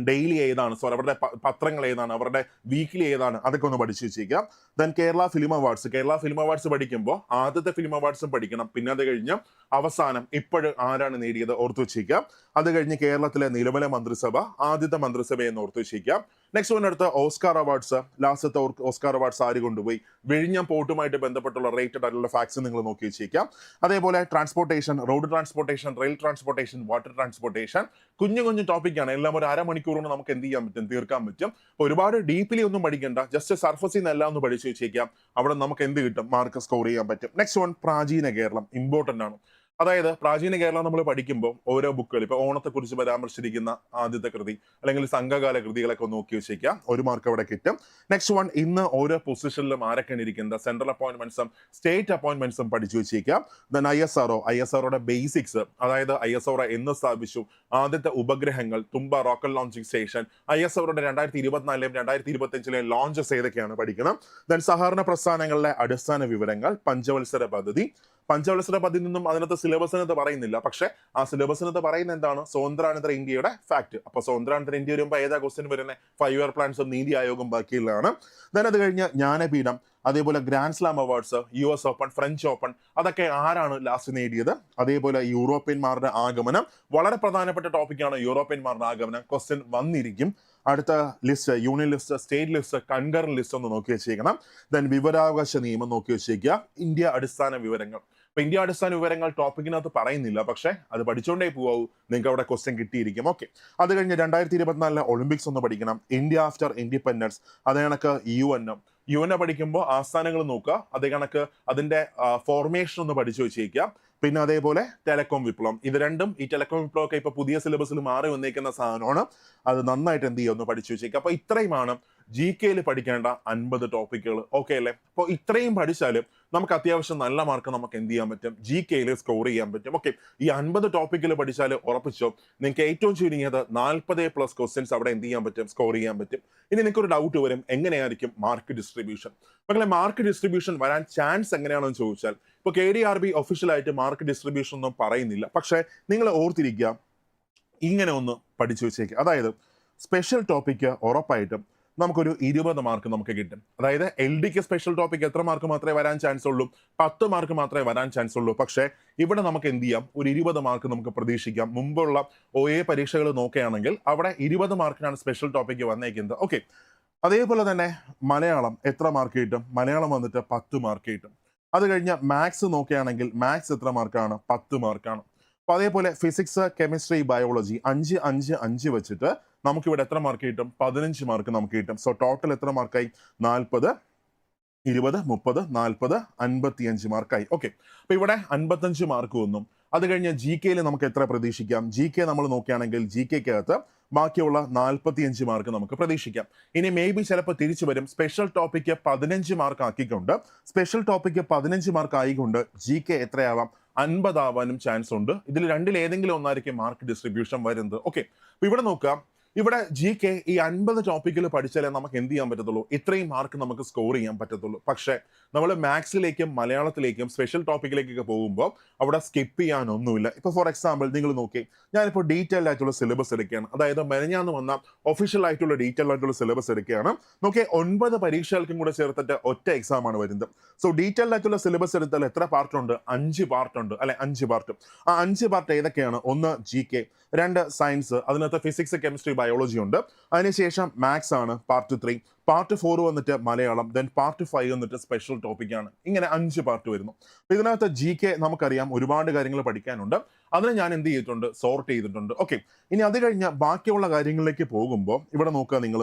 ഡെയിലി ഏതാണ്? സോറി അവരുടെ പത്രങ്ങൾ ഏതാണ്? അവരുടെ വീക്കിലി ഏതാണ്? അതൊക്കെ ഒന്ന് പഠിച്ചു വെച്ചേക്കാം. Then Kerala film awards Kerala film awards പഠിക്കുമ്പോൾ ആദ്യത്തെ ഫിലിം അവാർഡ്സും പഠിക്കണം. പിന്നെ അത് കഴിഞ്ഞ് അവസാനം ഇപ്പോഴും ആരാണ് നേടിയത് ഓർത്തു വെച്ചേക്കാം. അത് കഴിഞ്ഞ് കേരളത്തിലെ നിലവിലെ മന്ത്രിസഭ ആദ്യത്തെ മന്ത്രിസഭ എന്ന് ഓർത്തു വെച്ചേക്കാം. നെക്സ്റ്റ് വൺ അടുത്ത ഓസ്കാർ അവാർഡ്സ് ലാസ്റ്റത്തെ ഓസ്കാർ അവാർഡ്സ് ആര് കൊണ്ടുപോയി? വിഴിഞ്ഞം പോർട്ടുമായിട്ട് ബന്ധപ്പെട്ടുള്ള റേറ്റഡ് ആയിട്ടുള്ള ഫാക്ട്സ് നിങ്ങൾ നോക്കി വെച്ചേക്കാം. അതേപോലെ transportation road transportation rail transportation water transportation കുഞ്ഞു കുഞ്ഞു ടോപ്പിക്കാണ് എല്ലാം ഒരു അരമണിക്കൂർ കൊണ്ട് നമുക്ക് എന്ത് ചെയ്യാൻ പറ്റും? തീർക്കാൻ പറ്റും. ഒരുപാട് ഡീപ്ലി ഒന്നും പഠിക്കേണ്ട. ജസ്റ്റ് സർഫസിൽ നിന്ന് എല്ലാം ഒന്ന് പഠിച്ചു വെച്ചേക്കാം. അവിടെ നമുക്ക് എന്ത് കിട്ടും? മാർക്ക് സ്കോർ ചെയ്യാൻ പറ്റും. നെക്സ്റ്റ് വൺ പ്രാചീന കേരളം. ഇമ്പോർട്ടന്റ് ആണ്. അതായത് പ്രാചീന കേരളം നമ്മൾ പഠിക്കുമ്പോൾ ഓരോ ബുക്കുകൾ ഇപ്പൊ ഓണത്തെക്കുറിച്ച് പരാമർശിച്ചിരിക്കുന്ന ആദ്യത്തെ കൃതി അല്ലെങ്കിൽ സംഘകാല കൃതികളൊക്കെ നോക്കി വെച്ചേക്കാം. ഒരു മാർക്ക് അവിടെ കിട്ടും. നെക്സ്റ്റ് വൺ ഇന്ന് ഓരോ പൊസിഷനിലും ആരൊക്കെയാണ് ഇരിക്കുന്നത്? സെൻട്രൽ അപ്പോയിന്റ്മെന്റ്സും സ്റ്റേറ്റ് അപ്പോയിന്റ്മെന്റ്സും പഠിച്ചു വെച്ചേക്കാം. Then I S R O I S ആർഒയുടെ basics അതായത് ഐ എസ് ആർഒ എന്ന് സ്ഥാപിച്ചു ആദ്യത്തെ ഉപഗ്രഹങ്ങൾ Thumba rocket launching station I S ആർഒയുടെ രണ്ടായിരത്തി ഇരുപത്തിനാലിലെയും രണ്ടായിരത്തി ഇരുപത്തി അഞ്ചിലെയും ലോഞ്ചസ് ഏതൊക്കെയാണ് പഠിക്കണം? ദെൻ സഹകരണ പ്രസ്ഥാനങ്ങളുടെ അടിസ്ഥാന വിവരങ്ങൾ പഞ്ചവത്സര പദ്ധതി പഞ്ചവത്സര പദ്ധതി നിന്നും അതിനകത്ത് സിലബസിനകത്ത് പറയുന്നില്ല. പക്ഷെ ആ സിലബസിനകത്ത് പറയുന്ന എന്താണ്? സ്വതന്ത്രാനന്തര ഇന്ത്യയുടെ ഫാക്ട് അപ്പൊ സ്വതന്ത്രാനന്തര ഇന്ത്യ വരുമ്പോൾ ഏതാ ക്വസ്റ്റ്യൻ വരുന്നത് ഫൈവ് ഇയർ പ്ലാൻസും നീതി ആയോഗം ബാക്കിയുള്ളതാണ്. ദൻ അത് കഴിഞ്ഞ് ജ്ഞാനപീഠം അതേപോലെ grand slam awards U S open French open അതൊക്കെ ആരാണ് ലാസ്റ്റ് നേടിയത്? അതേപോലെ യൂറോപ്യന്മാരുടെ ആഗമനം. വളരെ പ്രധാനപ്പെട്ട ടോപ്പിക്കാണ് യൂറോപ്യന്മാരുടെ ആഗമനം. ക്വസ്റ്റ്യൻ വന്നിരിക്കും. അടുത്ത list union list state list concurrent list ഒന്ന് നോക്കി വെച്ചേക്കണം. ദെൻ വിവരാവകാശ നിയമം നോക്കി വെച്ചേക്കുക. ഇന്ത്യ അടിസ്ഥാന വിവരങ്ങൾ. ഇപ്പൊ ഇന്ത്യ അടിസ്ഥാന വിവരങ്ങൾ ടോപ്പിക്കിനകത്ത് പറയുന്നില്ല. പക്ഷെ അത് പഠിച്ചുകൊണ്ടേ പോവാവൂ. നിങ്ങൾക്ക് അവിടെ ക്വസ്റ്റ്യൻ കിട്ടിയിരിക്കും. ഓക്കെ അത് കഴിഞ്ഞ് രണ്ടായിരത്തി ഇരുപത്തിനാലിലെ ഒളിമ്പിക്സ് ഒന്ന് പഠിക്കണം. ഇന്ത്യ ആഫ്റ്റർ ഇൻഡിപെൻഡൻസ് അതേ കണക്ക് U N M U N പഠിക്കുമ്പോൾ ആസ്ഥാനങ്ങൾ നോക്കുക. അതേ കണക്ക് അതിന്റെ ഫോർമേഷൻ ഒന്ന് പഠിച്ചു വെച്ചേക്കുക. പിന്നെ അതേപോലെ ടെലകോം വിപ്ലവം. ഇത് രണ്ടും ഈ ടെലകോം വിപ്ലവം ഒക്കെ ഇപ്പൊ പുതിയ സിലബസിൽ മാറി വന്നേക്കുന്ന സാധനമാണ്. അത് നന്നായിട്ട് എന്ത് ചെയ്യുക? ഒന്ന് പഠിച്ചു വെച്ചേക്കുക. അപ്പൊ ഇത്രയുമാണ് ജി കെയിൽ പഠിക്കേണ്ട അൻപത് ടോപ്പിക്കുകൾ ഓക്കെ അല്ലേ? അപ്പോൾ ഇത്രയും പഠിച്ചാൽ നമുക്ക് അത്യാവശ്യം നല്ല മാർക്ക് നമുക്ക് എന്ത് ചെയ്യാൻ പറ്റും? ജി കെയിൽ സ്കോർ ചെയ്യാൻ പറ്റും. ഓക്കെ ഈ അൻപത് ടോപ്പിക്കിൽ പഠിച്ചാൽ ഉറപ്പിച്ചോ? നിങ്ങൾക്ക് ഏറ്റവും ചുരുങ്ങിയത് നാൽപ്പത് പ്ലസ് ക്വസ്റ്റ്യൻസ് അവിടെ എന്ത് ചെയ്യാൻ പറ്റും? സ്കോർ ചെയ്യാൻ പറ്റും. ഇനി നിങ്ങൾക്ക് ഒരു ഡൗട്ട് വരും. എങ്ങനെയായിരിക്കും മാർക്ക് ഡിസ്ട്രിബ്യൂഷൻ മക്കളെ മാർക്ക് ഡിസ്ട്രിബ്യൂഷൻ വരാൻ ചാൻസ് എങ്ങനെയാണെന്ന് ചോദിച്ചാൽ ഇപ്പൊ കെ ഡി ആർ ബി ഒഫീഷ്യലായിട്ട് മാർക്ക് ഡിസ്ട്രിബ്യൂഷൻ ഒന്നും പറയുന്നില്ല. പക്ഷേ നിങ്ങൾ ഓർത്തിരിക്കുക ഇങ്ങനെ ഒന്ന് പഠിച്ചു വെച്ചേക്കുക അതായത് സ്പെഷ്യൽ ടോപ്പിക്ക് ഉറപ്പായിട്ടും നമുക്കൊരു ഇരുപത് മാർക്ക് നമുക്ക് കിട്ടും. അതായത് എൽ ഡിക്ക് സ്പെഷ്യൽ ടോപ്പിക് എത്ര മാർക്ക് മാത്രമേ വരാൻ ചാൻസ് ഉള്ളൂ? പത്ത് മാർക്ക് മാത്രമേ വരാൻ ചാൻസ് ഉള്ളൂ. പക്ഷേ ഇവിടെ നമുക്ക് എന്ത് ചെയ്യാം? ഒരു ഇരുപത് മാർക്ക് നമുക്ക് പ്രതീക്ഷിക്കാം. മുമ്പുള്ള ഒ എ പരീക്ഷകൾ നോക്കുകയാണെങ്കിൽ അവിടെ ഇരുപത് മാർക്കിനാണ് സ്പെഷ്യൽ ടോപ്പിക്ക് വന്നേക്കുന്നത്. ഓക്കെ അതേപോലെ തന്നെ മലയാളം എത്ര മാർക്ക് കിട്ടും? മലയാളം വന്നിട്ട് പത്ത് മാർക്ക് കിട്ടും. അത് കഴിഞ്ഞ് മാത്സ് നോക്കുകയാണെങ്കിൽ മാത്സ് എത്ര മാർക്കാണ് പത്ത് മാർക്കാണ് അപ്പൊ അതേപോലെ ഫിസിക്സ് കെമിസ്ട്രി ബയോളജി അഞ്ച് അഞ്ച് അഞ്ച് വെച്ചിട്ട് നമുക്കിവിടെ എത്ര മാർക്ക് കിട്ടും? പതിനഞ്ച് മാർക്ക് നമുക്ക് കിട്ടും. സോ ടോട്ടൽ എത്ര മാർക്കായി നാൽപ്പത് ഇരുപത് മുപ്പത് നാൽപ്പത് അൻപത്തിയഞ്ച് മാർക്കായി ഓക്കെ അപ്പോൾ ഇവിടെ അൻപത്തഞ്ച് മാർക്ക് വന്നും. അത് കഴിഞ്ഞ് ജി കെയിൽ നമുക്ക് എത്ര പ്രതീക്ഷിക്കാം? ജി കെ നമ്മൾ നോക്കുകയാണെങ്കിൽ ജി കെക്കകത്ത് ബാക്കിയുള്ള നാൽപ്പത്തിയഞ്ച് മാർക്ക് നമുക്ക് പ്രതീക്ഷിക്കാം. ഇനി മേ ബി ചിലപ്പോൾ തിരിച്ചു വരും. സ്പെഷ്യൽ ടോപ്പിക്ക് പതിനഞ്ച് മാർക്ക് ആക്കിക്കൊണ്ട് സ്പെഷ്യൽ ടോപ്പിക്ക് പതിനഞ്ച് മാർക്ക് ആയിക്കൊണ്ട് ജി കെ എത്രയാവാം? അൻപതാവാനും ചാൻസ് ഉണ്ട്. ഇതിൽ രണ്ടിൽ ഏതെങ്കിലും ഒന്നായിരിക്കും മാർക്ക് ഡിസ്ട്രിബ്യൂഷൻ വരുന്നത്. ഓക്കെ അപ്പൊ ഇവിടെ നോക്കാം ഇവിടെ ജി കെ ഈ അൻപത് ടോപ്പിക്കിൽ പഠിച്ചാലേ നമുക്ക് എന്ത് ചെയ്യാൻ പറ്റത്തുള്ളൂ? ഇത്രയും മാർക്ക് നമുക്ക് സ്കോർ ചെയ്യാൻ പറ്റത്തുള്ളൂ. പക്ഷേ നമ്മൾ മാത്സിലേക്കും മലയാളത്തിലേക്കും സ്പെഷ്യൽ ടോപ്പിക്കിലേക്കൊക്കെ പോകുമ്പോൾ അവിടെ സ്കിപ്പ് ചെയ്യാനൊന്നുമില്ല. ഇപ്പൊ ഫോർ എക്സാമ്പിൾ നിങ്ങൾ നോക്കി ഞാനിപ്പോൾ ഡീറ്റെയിൽ ആയിട്ടുള്ള സിലബസ് എടുക്കുകയാണ്. അതായത് മെനഞ്ഞാന്ന് വന്ന ഒഫീഷ്യൽ ആയിട്ടുള്ള ഡീറ്റെയിൽ ആയിട്ടുള്ള സിലബസ് എടുക്കുകയാണ്. നോക്കിയേ ഒൻപത് പരീക്ഷകൾക്കും കൂടെ ചേർത്തിട്ട് ഒറ്റ എക്സാം ആണ് വരുന്നത്. സോ ഡീറ്റെയിൽ ആയിട്ടുള്ള സിലബസ് എടുത്താൽ എത്ര പാർട്ട് ഉണ്ട്? അഞ്ച് പാർട്ട് ഉണ്ട്. അല്ലെ അഞ്ച് പാർട്ട് ആ അഞ്ച് പാർട്ട് ഏതൊക്കെയാണ്? ഒന്ന് ജി കെ രണ്ട് സയൻസ് അതിനകത്ത് ഫിസിക്സ് കെമിസ്ട്രി ബയോളജി ഉണ്ട്. അതിനുശേഷം മാത്സ് ആണ് പാർട്ട് ത്രീ പാർട്ട് ഫോർ വന്നിട്ട് മലയാളം ദെൻ പാർട്ട് ഫൈവ് വന്നിട്ട് സ്പെഷ്യൽ ടോപ്പിക്കാണ് ഇങ്ങനെ അഞ്ച് പാർട്ട് വരുന്നു. അപ്പൊ ഇതിനകത്ത് ജി കെ നമുക്കറിയാം ഒരുപാട് കാര്യങ്ങൾ പഠിക്കാനുണ്ട്. അതിന് ഞാൻ എന്ത് ചെയ്തിട്ടുണ്ട്? സോർട്ട് ചെയ്തിട്ടുണ്ട്. ഓക്കെ ഇനി അത് കഴിഞ്ഞ് ബാക്കിയുള്ള കാര്യങ്ങളിലേക്ക് പോകുമ്പോൾ ഇവിടെ നോക്കുക നിങ്ങൾ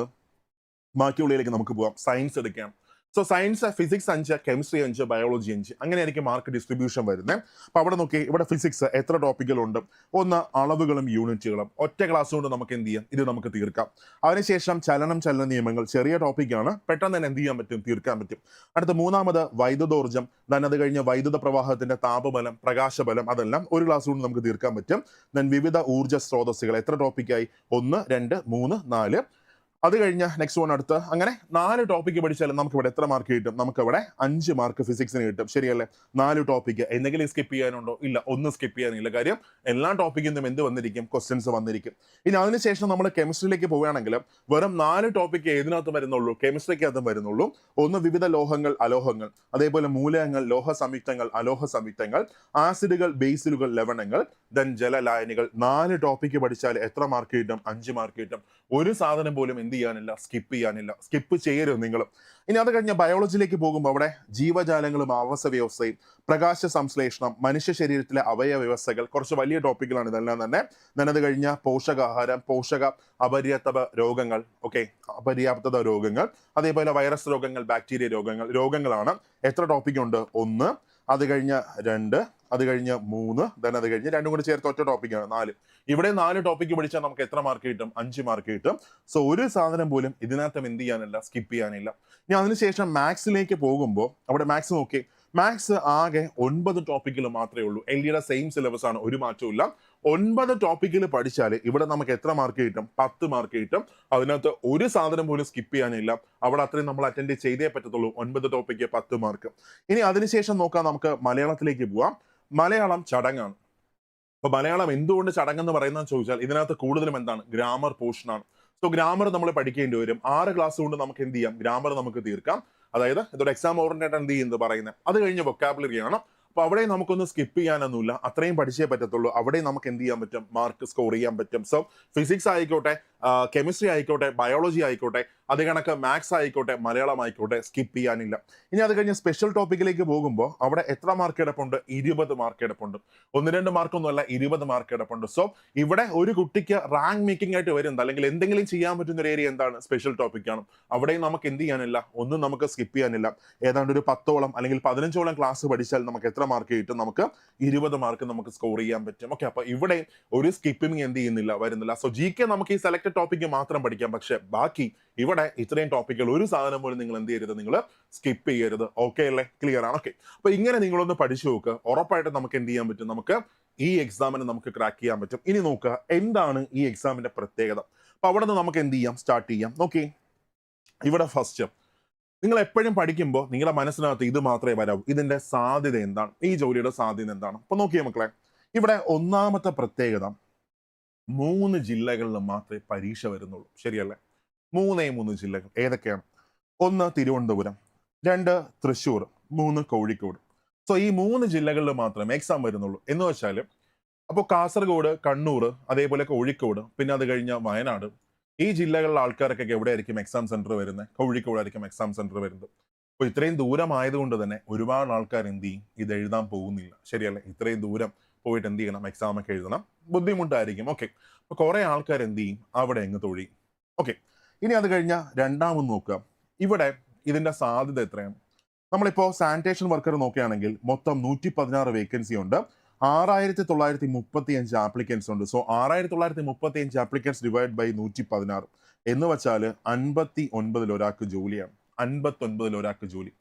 ബാക്കിയുള്ളതിലേക്ക് നമുക്ക് പോകാം. സയൻസ് എടുക്കാം. സോ സയൻസ് ഫിസിക്സ് അഞ്ച് കെമിസ്ട്രി അഞ്ച് ബയോളജി അഞ്ച് അങ്ങനെയായിരിക്കും മാർക്ക് ഡിസ്ട്രിബ്യൂഷൻ വരുന്നത് അപ്പോൾ അവിടെ നോക്കി ഇവിടെ ഫിസിക്സ് എത്ര ടോപ്പിക്കുകളുണ്ട് ഒന്ന് അളവുകളും യൂണിറ്റുകളും ഒറ്റ ക്ലാസ് കൊണ്ട് നമുക്ക് എന്ത് ചെയ്യാം? ഇത് നമുക്ക് തീർക്കാം. അതിനുശേഷം ചലനം ചലന നിയമങ്ങൾ. ചെറിയ ടോപ്പിക്കാണ് പെട്ടെന്ന് തന്നെ എന്ത് ചെയ്യാൻ പറ്റും? തീർക്കാൻ പറ്റും. അടുത്ത മൂന്നാമത് വൈദ്യുതോർജം. ദൻ അത് കഴിഞ്ഞ് വൈദ്യുത പ്രവാഹത്തിന്റെ താപബലം പ്രകാശബലം അതെല്ലാം ഒരു ക്ലാസ് കൊണ്ട് നമുക്ക് തീർക്കാൻ പറ്റും. ദൻ വിവിധ ഊർജ സ്രോതസ്സുകൾ. എത്ര ടോപ്പിക്കായി ഒന്ന് രണ്ട് മൂന്ന് നാല് അത് കഴിഞ്ഞ നെക്സ്റ്റ് വൺ അടുത്ത്. അങ്ങനെ നാല് ടോപ്പിക്ക് പഠിച്ചാലും നമുക്ക് ഇവിടെ എത്ര മാർക്ക് കിട്ടും? നമുക്ക് ഇവിടെ അഞ്ച് മാർക്ക് ഫിസിക്സിന് കിട്ടും. ശരിയല്ലേ? നാല് ടോപ്പിക്ക് എന്തെങ്കിലും സ്കിപ്പ് ചെയ്യാനുണ്ടോ? ഇല്ല. ഒന്നും സ്കിപ്പ് ചെയ്യാനില്ല. കാര്യം എല്ലാ ടോപ്പിക്കിൽ എന്ത് വന്നിരിക്കും? ക്വസ്റ്റ്യൻസ് വന്നിരിക്കും. ഇനി അതിനുശേഷം നമ്മൾ കെമിസ്ട്രിയിലേക്ക് പോവുകയാണെങ്കിൽ വെറും നാല് ടോപ്പിക്ക് ഏതിനകത്ത് വരുന്നുള്ളൂ. കെമിസ്ട്രിക്ക് കെമിസ്ട്രിക്കകത്തും വരുന്നുള്ളൂ. ഒന്ന് വിവിധ ലോഹങ്ങൾ അലോഹങ്ങൾ. അതേപോലെ മൂലകങ്ങൾ ലോഹ സംയുക്തങ്ങൾ അലോഹ സംയുക്തങ്ങൾ ആസിഡുകൾ ബേസിലുകൾ ലവണങ്ങൾ ദെൻ ജലലായനികൾ. നാല് ടോപ്പിക്ക് പഠിച്ചാൽ എത്ര മാർക്ക് കിട്ടും? അഞ്ച് മാർക്ക് കിട്ടും. ഒരു സാധനം പോലും എന്ത് ചെയ്യാനില്ല സ്കിപ്പ് ചെയ്യാനില്ല. സ്കിപ്പ് ചെയ്യരുത് നിങ്ങൾ ഇനി അത് കഴിഞ്ഞ ബയോളജിയിലേക്ക് പോകുമ്പോൾ അവിടെ ജീവജാലങ്ങളും ആവാസ വ്യവസ്ഥയും പ്രകാശ സംശ്ലേഷണം മനുഷ്യ ശരീരത്തിലെ അവയവ വ്യവസ്ഥകൾ കുറച്ച് വലിയ ടോപ്പിക്കുകളാണ് ഇതെല്ലാം തന്നെ. ഞാനത് കഴിഞ്ഞ പോഷകാഹാരം പോഷക അപര്യാപ്തത രോഗങ്ങൾ ഓക്കെ അപര്യാപ്തത രോഗങ്ങൾ അതേപോലെ വൈറസ് രോഗങ്ങൾ ബാക്ടീരിയ രോഗങ്ങൾ രോഗങ്ങളാണ്. എത്ര ടോപ്പിക് ഉണ്ട്? ഒന്ന് അത് കഴിഞ്ഞ് രണ്ട് അത് കഴിഞ്ഞ് മൂന്ന് then അത് കഴിഞ്ഞ് രണ്ടും കൂടി ചേർത്ത് ഒറ്റ ടോപ്പിക്കാണ് നാല്. ഇവിടെ നാല് ടോപ്പിക്ക് പഠിച്ചാൽ നമുക്ക് എത്ര മാർക്ക് കിട്ടും? അഞ്ച് മാർക്ക് കിട്ടും. സോ ഒരു സാധനം പോലും ഇതിനകത്തും എന്ത് ചെയ്യാനില്ല സ്കിപ്പ് ചെയ്യാനില്ല. ഇനി അതിനുശേഷം മാത്സിലേക്ക് പോകുമ്പോൾ അവിടെ മാത്സ് നോക്കി. മാത്സ് ആകെ ഒൻപത് ടോപ്പിക്കിൽ മാത്രമേ ഉള്ളൂ. എൽ ഡിയുടെ സെയിം സിലബസ് ആണ് ഒരു മാറ്റവും ഇല്ല. ഒൻപത് ടോപ്പിക്കിൽ പഠിച്ചാൽ ഇവിടെ നമുക്ക് എത്ര മാർക്ക് കിട്ടും? പത്ത് മാർക്ക് കിട്ടും. അതിനകത്ത് ഒരു സാധനം പോലും സ്കിപ്പ് ചെയ്യാനില്ല. അവിടെ അത്രയും നമ്മൾ അറ്റൻഡ് ചെയ്തേ പറ്റത്തുള്ളൂ. ഒൻപത് ടോപ്പിക്ക് പത്ത് മാർക്ക് ഇനി അതിനുശേഷം നോക്കാം നമുക്ക് മലയാളത്തിലേക്ക് പോവാം. മലയാളം ചടങ്ങാണ്. അപ്പൊ മലയാളം എന്തുകൊണ്ട് ചടങ്ങെന്ന് പറയുന്നത് ചോദിച്ചാൽ ഇതിനകത്ത് കൂടുതലും എന്താണ്? ഗ്രാമർ പോർഷനാണ് സോ ഗ്രാമർ നമ്മൾ പഠിക്കേണ്ടി വരും. ആറ് ക്ലാസ് കൊണ്ട് നമുക്ക് എന്ത് ചെയ്യാം? ഗ്രാമർ നമുക്ക് തീർക്കാം. അതായത് ഇതൊരു എക്സാം ഓറിയന്റഡ് എന്ത് ചെയ്യുന്നത് പറയുന്നത്. അത് കഴിഞ്ഞ് വൊക്കാബുലറി ആണ്. അപ്പൊ അവിടെ നമുക്കൊന്ന് സ്കിപ്പ് ചെയ്യാനൊന്നുമില്ല. അത്രയും പഠിച്ചേ പറ്റത്തുള്ളൂ. അവിടെ നമുക്ക് എന്ത് ചെയ്യാൻ പറ്റും? മാർക്ക് സ്കോർ ചെയ്യാൻ പറ്റും. സോ ഫിസിക്സ് ആയിക്കോട്ടെ. കെമിസ്ട്രി ആയിക്കോട്ടെ ബയോളജി ആയിക്കോട്ടെ അത് കണക്ക് മാത്സ് ആയിക്കോട്ടെ മലയാളം ആയിക്കോട്ടെ സ്കിപ്പ് ചെയ്യാനില്ല. ഇനി അത് കഴിഞ്ഞ് സ്പെഷ്യൽ ടോപ്പിക്കിലേക്ക് പോകുമ്പോൾ അവിടെ എത്ര മാർക്ക് കിടപ്പുണ്ട്? ഇരുപത് മാർക്ക് കിടപ്പുണ്ട്. ഒന്ന് രണ്ട് മാർക്കൊന്നുമല്ല ഇരുപത് മാർക്ക് കിടപ്പുണ്ട്. സോ ഇവിടെ ഒരു കുട്ടിക്ക് റാങ്ക് മേക്കിംഗ് ആയിട്ട് വരുന്നത് അല്ലെങ്കിൽ എന്തെങ്കിലും ചെയ്യാൻ പറ്റുന്ന ഒരു ഏരിയ എന്താണ്? സ്പെഷ്യൽ ടോപ്പിക്കാണ് അവിടെയും നമുക്ക് എന്ത് ചെയ്യാനില്ല? ഒന്നും നമുക്ക് സ്കിപ്പ് ചെയ്യാനില്ല. ഏതാണ്ട് ഒരു പത്തോളം അല്ലെങ്കിൽ പതിനഞ്ചോളം ക്ലാസ് പഠിച്ചാൽ നമുക്ക് എത്ര മാർക്ക് കിട്ടും? നമുക്ക് ഇരുപത് മാർക്ക് നമുക്ക് സ്കോർ ചെയ്യാൻ പറ്റും. ഓക്കെ അപ്പോൾ ഇവിടെ ഒരു സ്കിപ്പിംഗ് എന്ത് ചെയ്യുന്നില്ല വരുന്നില്ല. സോ ജി കെ നമുക്ക് ഈ സെലക്ടഡ് ടോപ്പിക്ക് മാത്രം പഠിക്കാം. പക്ഷെ ബാക്കി ഇവിടെ ഇത്രയും ടോപ്പിക്കുകൾ ഒരു സാധനം പോലും നിങ്ങൾ എന്ത് ചെയ്യരുത് നിങ്ങൾ സ്കിപ്പ് ചെയ്യരുത്. ഓക്കെ അല്ലേ? ക്ലിയർ ആണ്? ഓക്കെ അപ്പൊ ഇങ്ങനെ നിങ്ങളൊന്ന് പഠിച്ചു നോക്കുക ഉറപ്പായിട്ട് നമുക്ക് എന്ത് ചെയ്യാൻ പറ്റും? നമുക്ക് ഈ എക്സാമിന് നമുക്ക് ക്രാക്ക് ചെയ്യാൻ പറ്റും. ഇനി നോക്കുക എന്താണ് ഈ എക്സാമിന്റെ പ്രത്യേകത? അപ്പൊ അവിടെ നിന്ന് നമുക്ക് എന്ത് ചെയ്യാം? സ്റ്റാർട്ട് ചെയ്യാം. നോക്കി ഇവിടെ ഫസ്റ്റ് നിങ്ങൾ എപ്പോഴും പഠിക്കുമ്പോൾ നിങ്ങളുടെ മനസ്സിനകത്ത് ഇത് മാത്രമേ വരാവൂ. ഇതിന്റെ സാധ്യത എന്താണ്? ഈ ജോലിയുടെ സാധ്യത എന്താണ്? അപ്പൊ നോക്കിയേ മക്കളെ ഇവിടെ ഒന്നാമത്തെ പ്രത്യേകത മൂന്ന് ജില്ലകളിൽ മാത്രമേ പരീക്ഷ വരുന്നുള്ളൂ. ശരിയല്ലേ? മൂന്നേ മൂന്ന് ജില്ലകൾ ഏതൊക്കെയാണ്? ഒന്ന് തിരുവനന്തപുരം രണ്ട് തൃശ്ശൂർ മൂന്ന് കോഴിക്കോട്. സോ ഈ മൂന്ന് ജില്ലകളിൽ മാത്രമേ എക്സാം വരുന്നുള്ളൂ. എന്ന് വെച്ചാൽ അപ്പോൾ കാസർഗോഡ് കണ്ണൂർ അതേപോലെ കോഴിക്കോട് പിന്നെ അത് കഴിഞ്ഞ വയനാട്. ഈ ജില്ലകളിലെ ആൾക്കാർക്കൊക്കെ എവിടെയായിരിക്കും എക്സാം സെന്റർ വരുന്നത്? കോഴിക്കോടായിരിക്കും എക്സാം സെന്റർ വരുന്നത്. അപ്പോൾ ഇത്രയും ദൂരമായതുകൊണ്ട് തന്നെ ഒരുപാട് ആൾക്കാർ എന്ത് ചെയ്യും? ഇത് എഴുതാൻ പോകുന്നില്ല. ശരിയല്ലേ? ഇത്രയും ദൂരം പോയിട്ട് എന്ത് ചെയ്യണം? എക്സാം ഒക്കെ എഴുതണം. ബുദ്ധിമുട്ടായിരിക്കും. ഓക്കെ അപ്പോൾ കുറേ ആൾക്കാർ എന്ത് ചെയ്യും? അവിടെ അങ്ങ് തൊഴി ഓക്കെ ഇനി അത് കഴിഞ്ഞ രണ്ടാമത് നോക്കുക. ഇവിടെ ഇതിന്റെ സാധ്യത എത്രയാണ്? നമ്മളിപ്പോൾ സാനിറ്റേഷൻ വർക്കർ നോക്കുകയാണെങ്കിൽ മൊത്തം നൂറ്റി പതിനാറ് വേക്കൻസി ഉണ്ട്. ആറായിരത്തി തൊള്ളായിരത്തി മുപ്പത്തി അഞ്ച് ആപ്ലിക്കൻസ് ഉണ്ട്. സോ ആറായിരത്തി തൊള്ളായിരത്തി മുപ്പത്തി അഞ്ച് ആപ്ലിക്കൻസ് ഡിവൈഡ് ബൈ നൂറ്റി പതിനാറ് എന്ന് വെച്ചാൽ അൻപത്തി ഒൻപതിൽ ഒരാൾക്ക് ജോലിയാണ്. അൻപത്തി ഒൻപതിൽ ഒരാൾക്ക് ജോലി.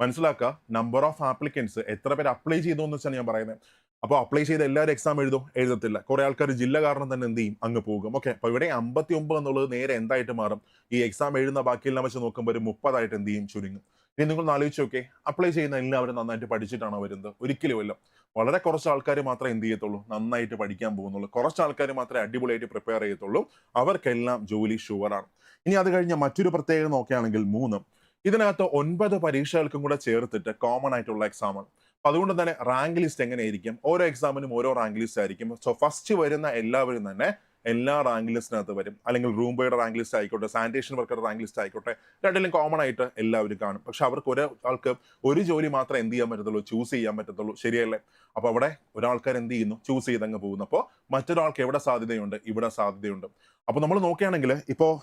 മനസ്സിലാക്കുക നമ്പർ ഓഫ് ആപ്ലിക്കൻസ് എത്ര പേര് അപ്ലൈ ചെയ്തു എന്ന് വെച്ചാണ് ഞാൻ പറയുന്നത്. അപ്പോൾ അപ്ലൈ ചെയ്ത എല്ലാവരും എക്സാം എഴുതും? എഴുതത്തില്ല. കുറേ ആൾക്കാർ ജില്ല കാരണം തന്നെ എന്ത് ചെയ്യും? അങ്ങ് പോകും. ഓക്കെ അപ്പോൾ ഇവിടെ അമ്പത്തി ഒമ്പത് എന്നുള്ളത് നേരെ എന്തായിട്ട് മാറും? ഈ എക്സാം എഴുതുന്ന ബാക്കിയെല്ലാം വെച്ച് നോക്കുമ്പോൾ ഒരു മുപ്പതായിട്ട് എന്ത് ചെയ്യും? ചുരുങ്ങും. ഇനി നിങ്ങൾ ആലോചിച്ച് നോക്കേ. അപ്ലൈ ചെയ്യുന്ന എല്ലാവരും നന്നായിട്ട് പഠിച്ചിട്ടാണ് വരുന്നത്? ഒരിക്കലുമല്ല വളരെ കുറച്ച് ആൾക്കാർ മാത്രമേ എന്ത് ചെയ്യത്തുള്ളൂ? നന്നായിട്ട് പഠിക്കാൻ പോകുന്നുള്ളൂ. കുറച്ച് ആൾക്കാർ മാത്രമേ അടിപൊളിയായിട്ട് പ്രിപ്പയർ ചെയ്യത്തുള്ളൂ. അവർക്കെല്ലാം ജോലി ഷുവറാണ് ഇനി അത് കഴിഞ്ഞ മറ്റൊരു പ്രത്യേകത നോക്കുകയാണെങ്കിൽ മൂന്ന്. ഇതിനകത്ത് ഒൻപത് പരീക്ഷകൾക്കും കൂടെ ചേർത്തിട്ട് കോമൺ ആയിട്ടുള്ള എക്സാം ആണ് അപ്പൊ അതുകൊണ്ട് തന്നെ റാങ്ക് ലിസ്റ്റ് എങ്ങനെയായിരിക്കും? ഓരോ എക്സാമിനും ഓരോ റാങ്ക് ലിസ്റ്റ് ആയിരിക്കും. സോ ഫസ്റ്റ് വരുന്ന എല്ലാവരും തന്നെ എല്ലാ റാങ്ക് ലിസ്റ്റിനകത്ത് വരും. അല്ലെങ്കിൽ റൂം ബോയുടെ റാങ്ക് ലിസ്റ്റ് ആയിക്കോട്ടെ സാനിറ്റേഷൻ വർക്കറുടെ റാങ്ക് ലിസ്റ്റ് ആയിക്കോട്ടെ രണ്ടിലും കോമൺ ആയിട്ട് എല്ലാവരും കാണും. പക്ഷെ അവർക്ക് ഒരാൾക്ക് ഒരു ജോലി മാത്രം എന്ത് ചെയ്യാൻ പറ്റത്തുള്ളൂ? ചൂസ് ചെയ്യാൻ പറ്റത്തുള്ളൂ. ശരിയല്ലേ? അപ്പോൾ അവിടെ ഒരാൾക്കാർ എന്ത് ചെയ്യുന്നു? ചൂസ് ചെയ്തങ്ങ് പോകുന്നു. അപ്പോൾ മറ്റൊരാൾക്ക് എവിടെ സാധ്യതയുണ്ട്? ഇവിടെ സാധ്യതയുണ്ട്. അപ്പോൾ നമ്മൾ നോക്കുകയാണെങ്കിൽ ഇപ്പോ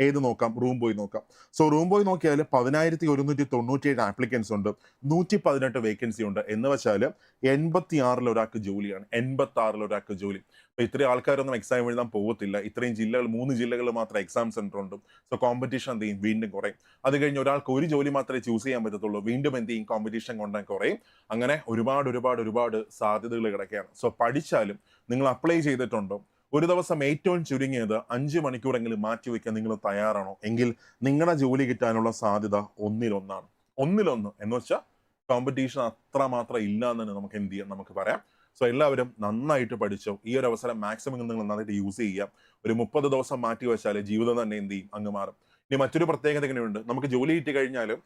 ഏത് നോക്കാം? റൂം പോയി നോക്കാം. സോ റൂം പോയി നോക്കിയാൽ പതിനായിരത്തി ഒരുന്നൂറ്റി തൊണ്ണൂറ്റി ഏഴ് ആപ്ലിക്കൻസ് ഉണ്ട് നൂറ്റി പതിനെട്ട് വേക്കൻസി ഉണ്ട്. എന്ന് വെച്ചാൽ എൺപത്തി ആറിൽ ഒരാൾക്ക് ജോലിയാണ്. എൺപത്തി ആറിൽ ഒരാൾക്ക് ജോലി. അപ്പൊ ഇത്രയും ആൾക്കാരൊന്നും എക്സാം എഴുതാൻ പോകത്തില്ല ഇത്രയും ജില്ലകൾ മൂന്ന് ജില്ലകൾ മാത്രം എക്സാം സെന്റർ ഉണ്ട്. സോ കോമ്പറ്റീഷൻ എന്ത് ചെയ്യും? വീണ്ടും കുറയും. അത് കഴിഞ്ഞ് ഒരാൾക്ക് ഒരു ജോലി മാത്രമേ ചൂസ് ചെയ്യാൻ പറ്റത്തുള്ളൂ. വീണ്ടും എന്ത് ചെയ്യും? കോമ്പറ്റീഷൻ കൊണ്ടാൽ കുറയും. അങ്ങനെ ഒരുപാട് ഒരുപാട് ഒരുപാട് സാധ്യതകൾ കിടക്കുകയാണ്. സോ പഠിച്ചാലും നിങ്ങൾ അപ്ലൈ ചെയ്തിട്ടുണ്ടോ? ഒരു ദിവസം ഏറ്റവും ചുരുങ്ങിയത് അഞ്ച് മണിക്കൂറെങ്കിലും മാറ്റിവെക്കാൻ നിങ്ങൾ തയ്യാറാണോ? എങ്കിൽ നിങ്ങളുടെ ജോലി കിട്ടാനുള്ള സാധ്യത ഒന്നിലൊന്നാണ്. ഒന്നിലൊന്ന് എന്ന് വെച്ചാൽ കോമ്പറ്റീഷൻ അത്ര മാത്രം ഇല്ല എന്ന് തന്നെ നമുക്ക് എന്ത് ചെയ്യാം? നമുക്ക് പറയാം. സോ എല്ലാവരും നന്നായിട്ട് പഠിച്ചോ? ഈ ഒരു അവസരം മാക്സിമം നിങ്ങൾ നന്നായിട്ട് യൂസ് ചെയ്യാം. ഒരു മുപ്പത് ദിവസം മാറ്റി വെച്ചാൽ ജീവിതം തന്നെ എന്ത് ചെയ്യും? അങ്ങ് മാറും. ഇനി മറ്റൊരു പ്രത്യേകത ഇങ്ങനെയുണ്ട്. നമുക്ക് ജോലി കിട്ടി കഴിഞ്ഞാൽ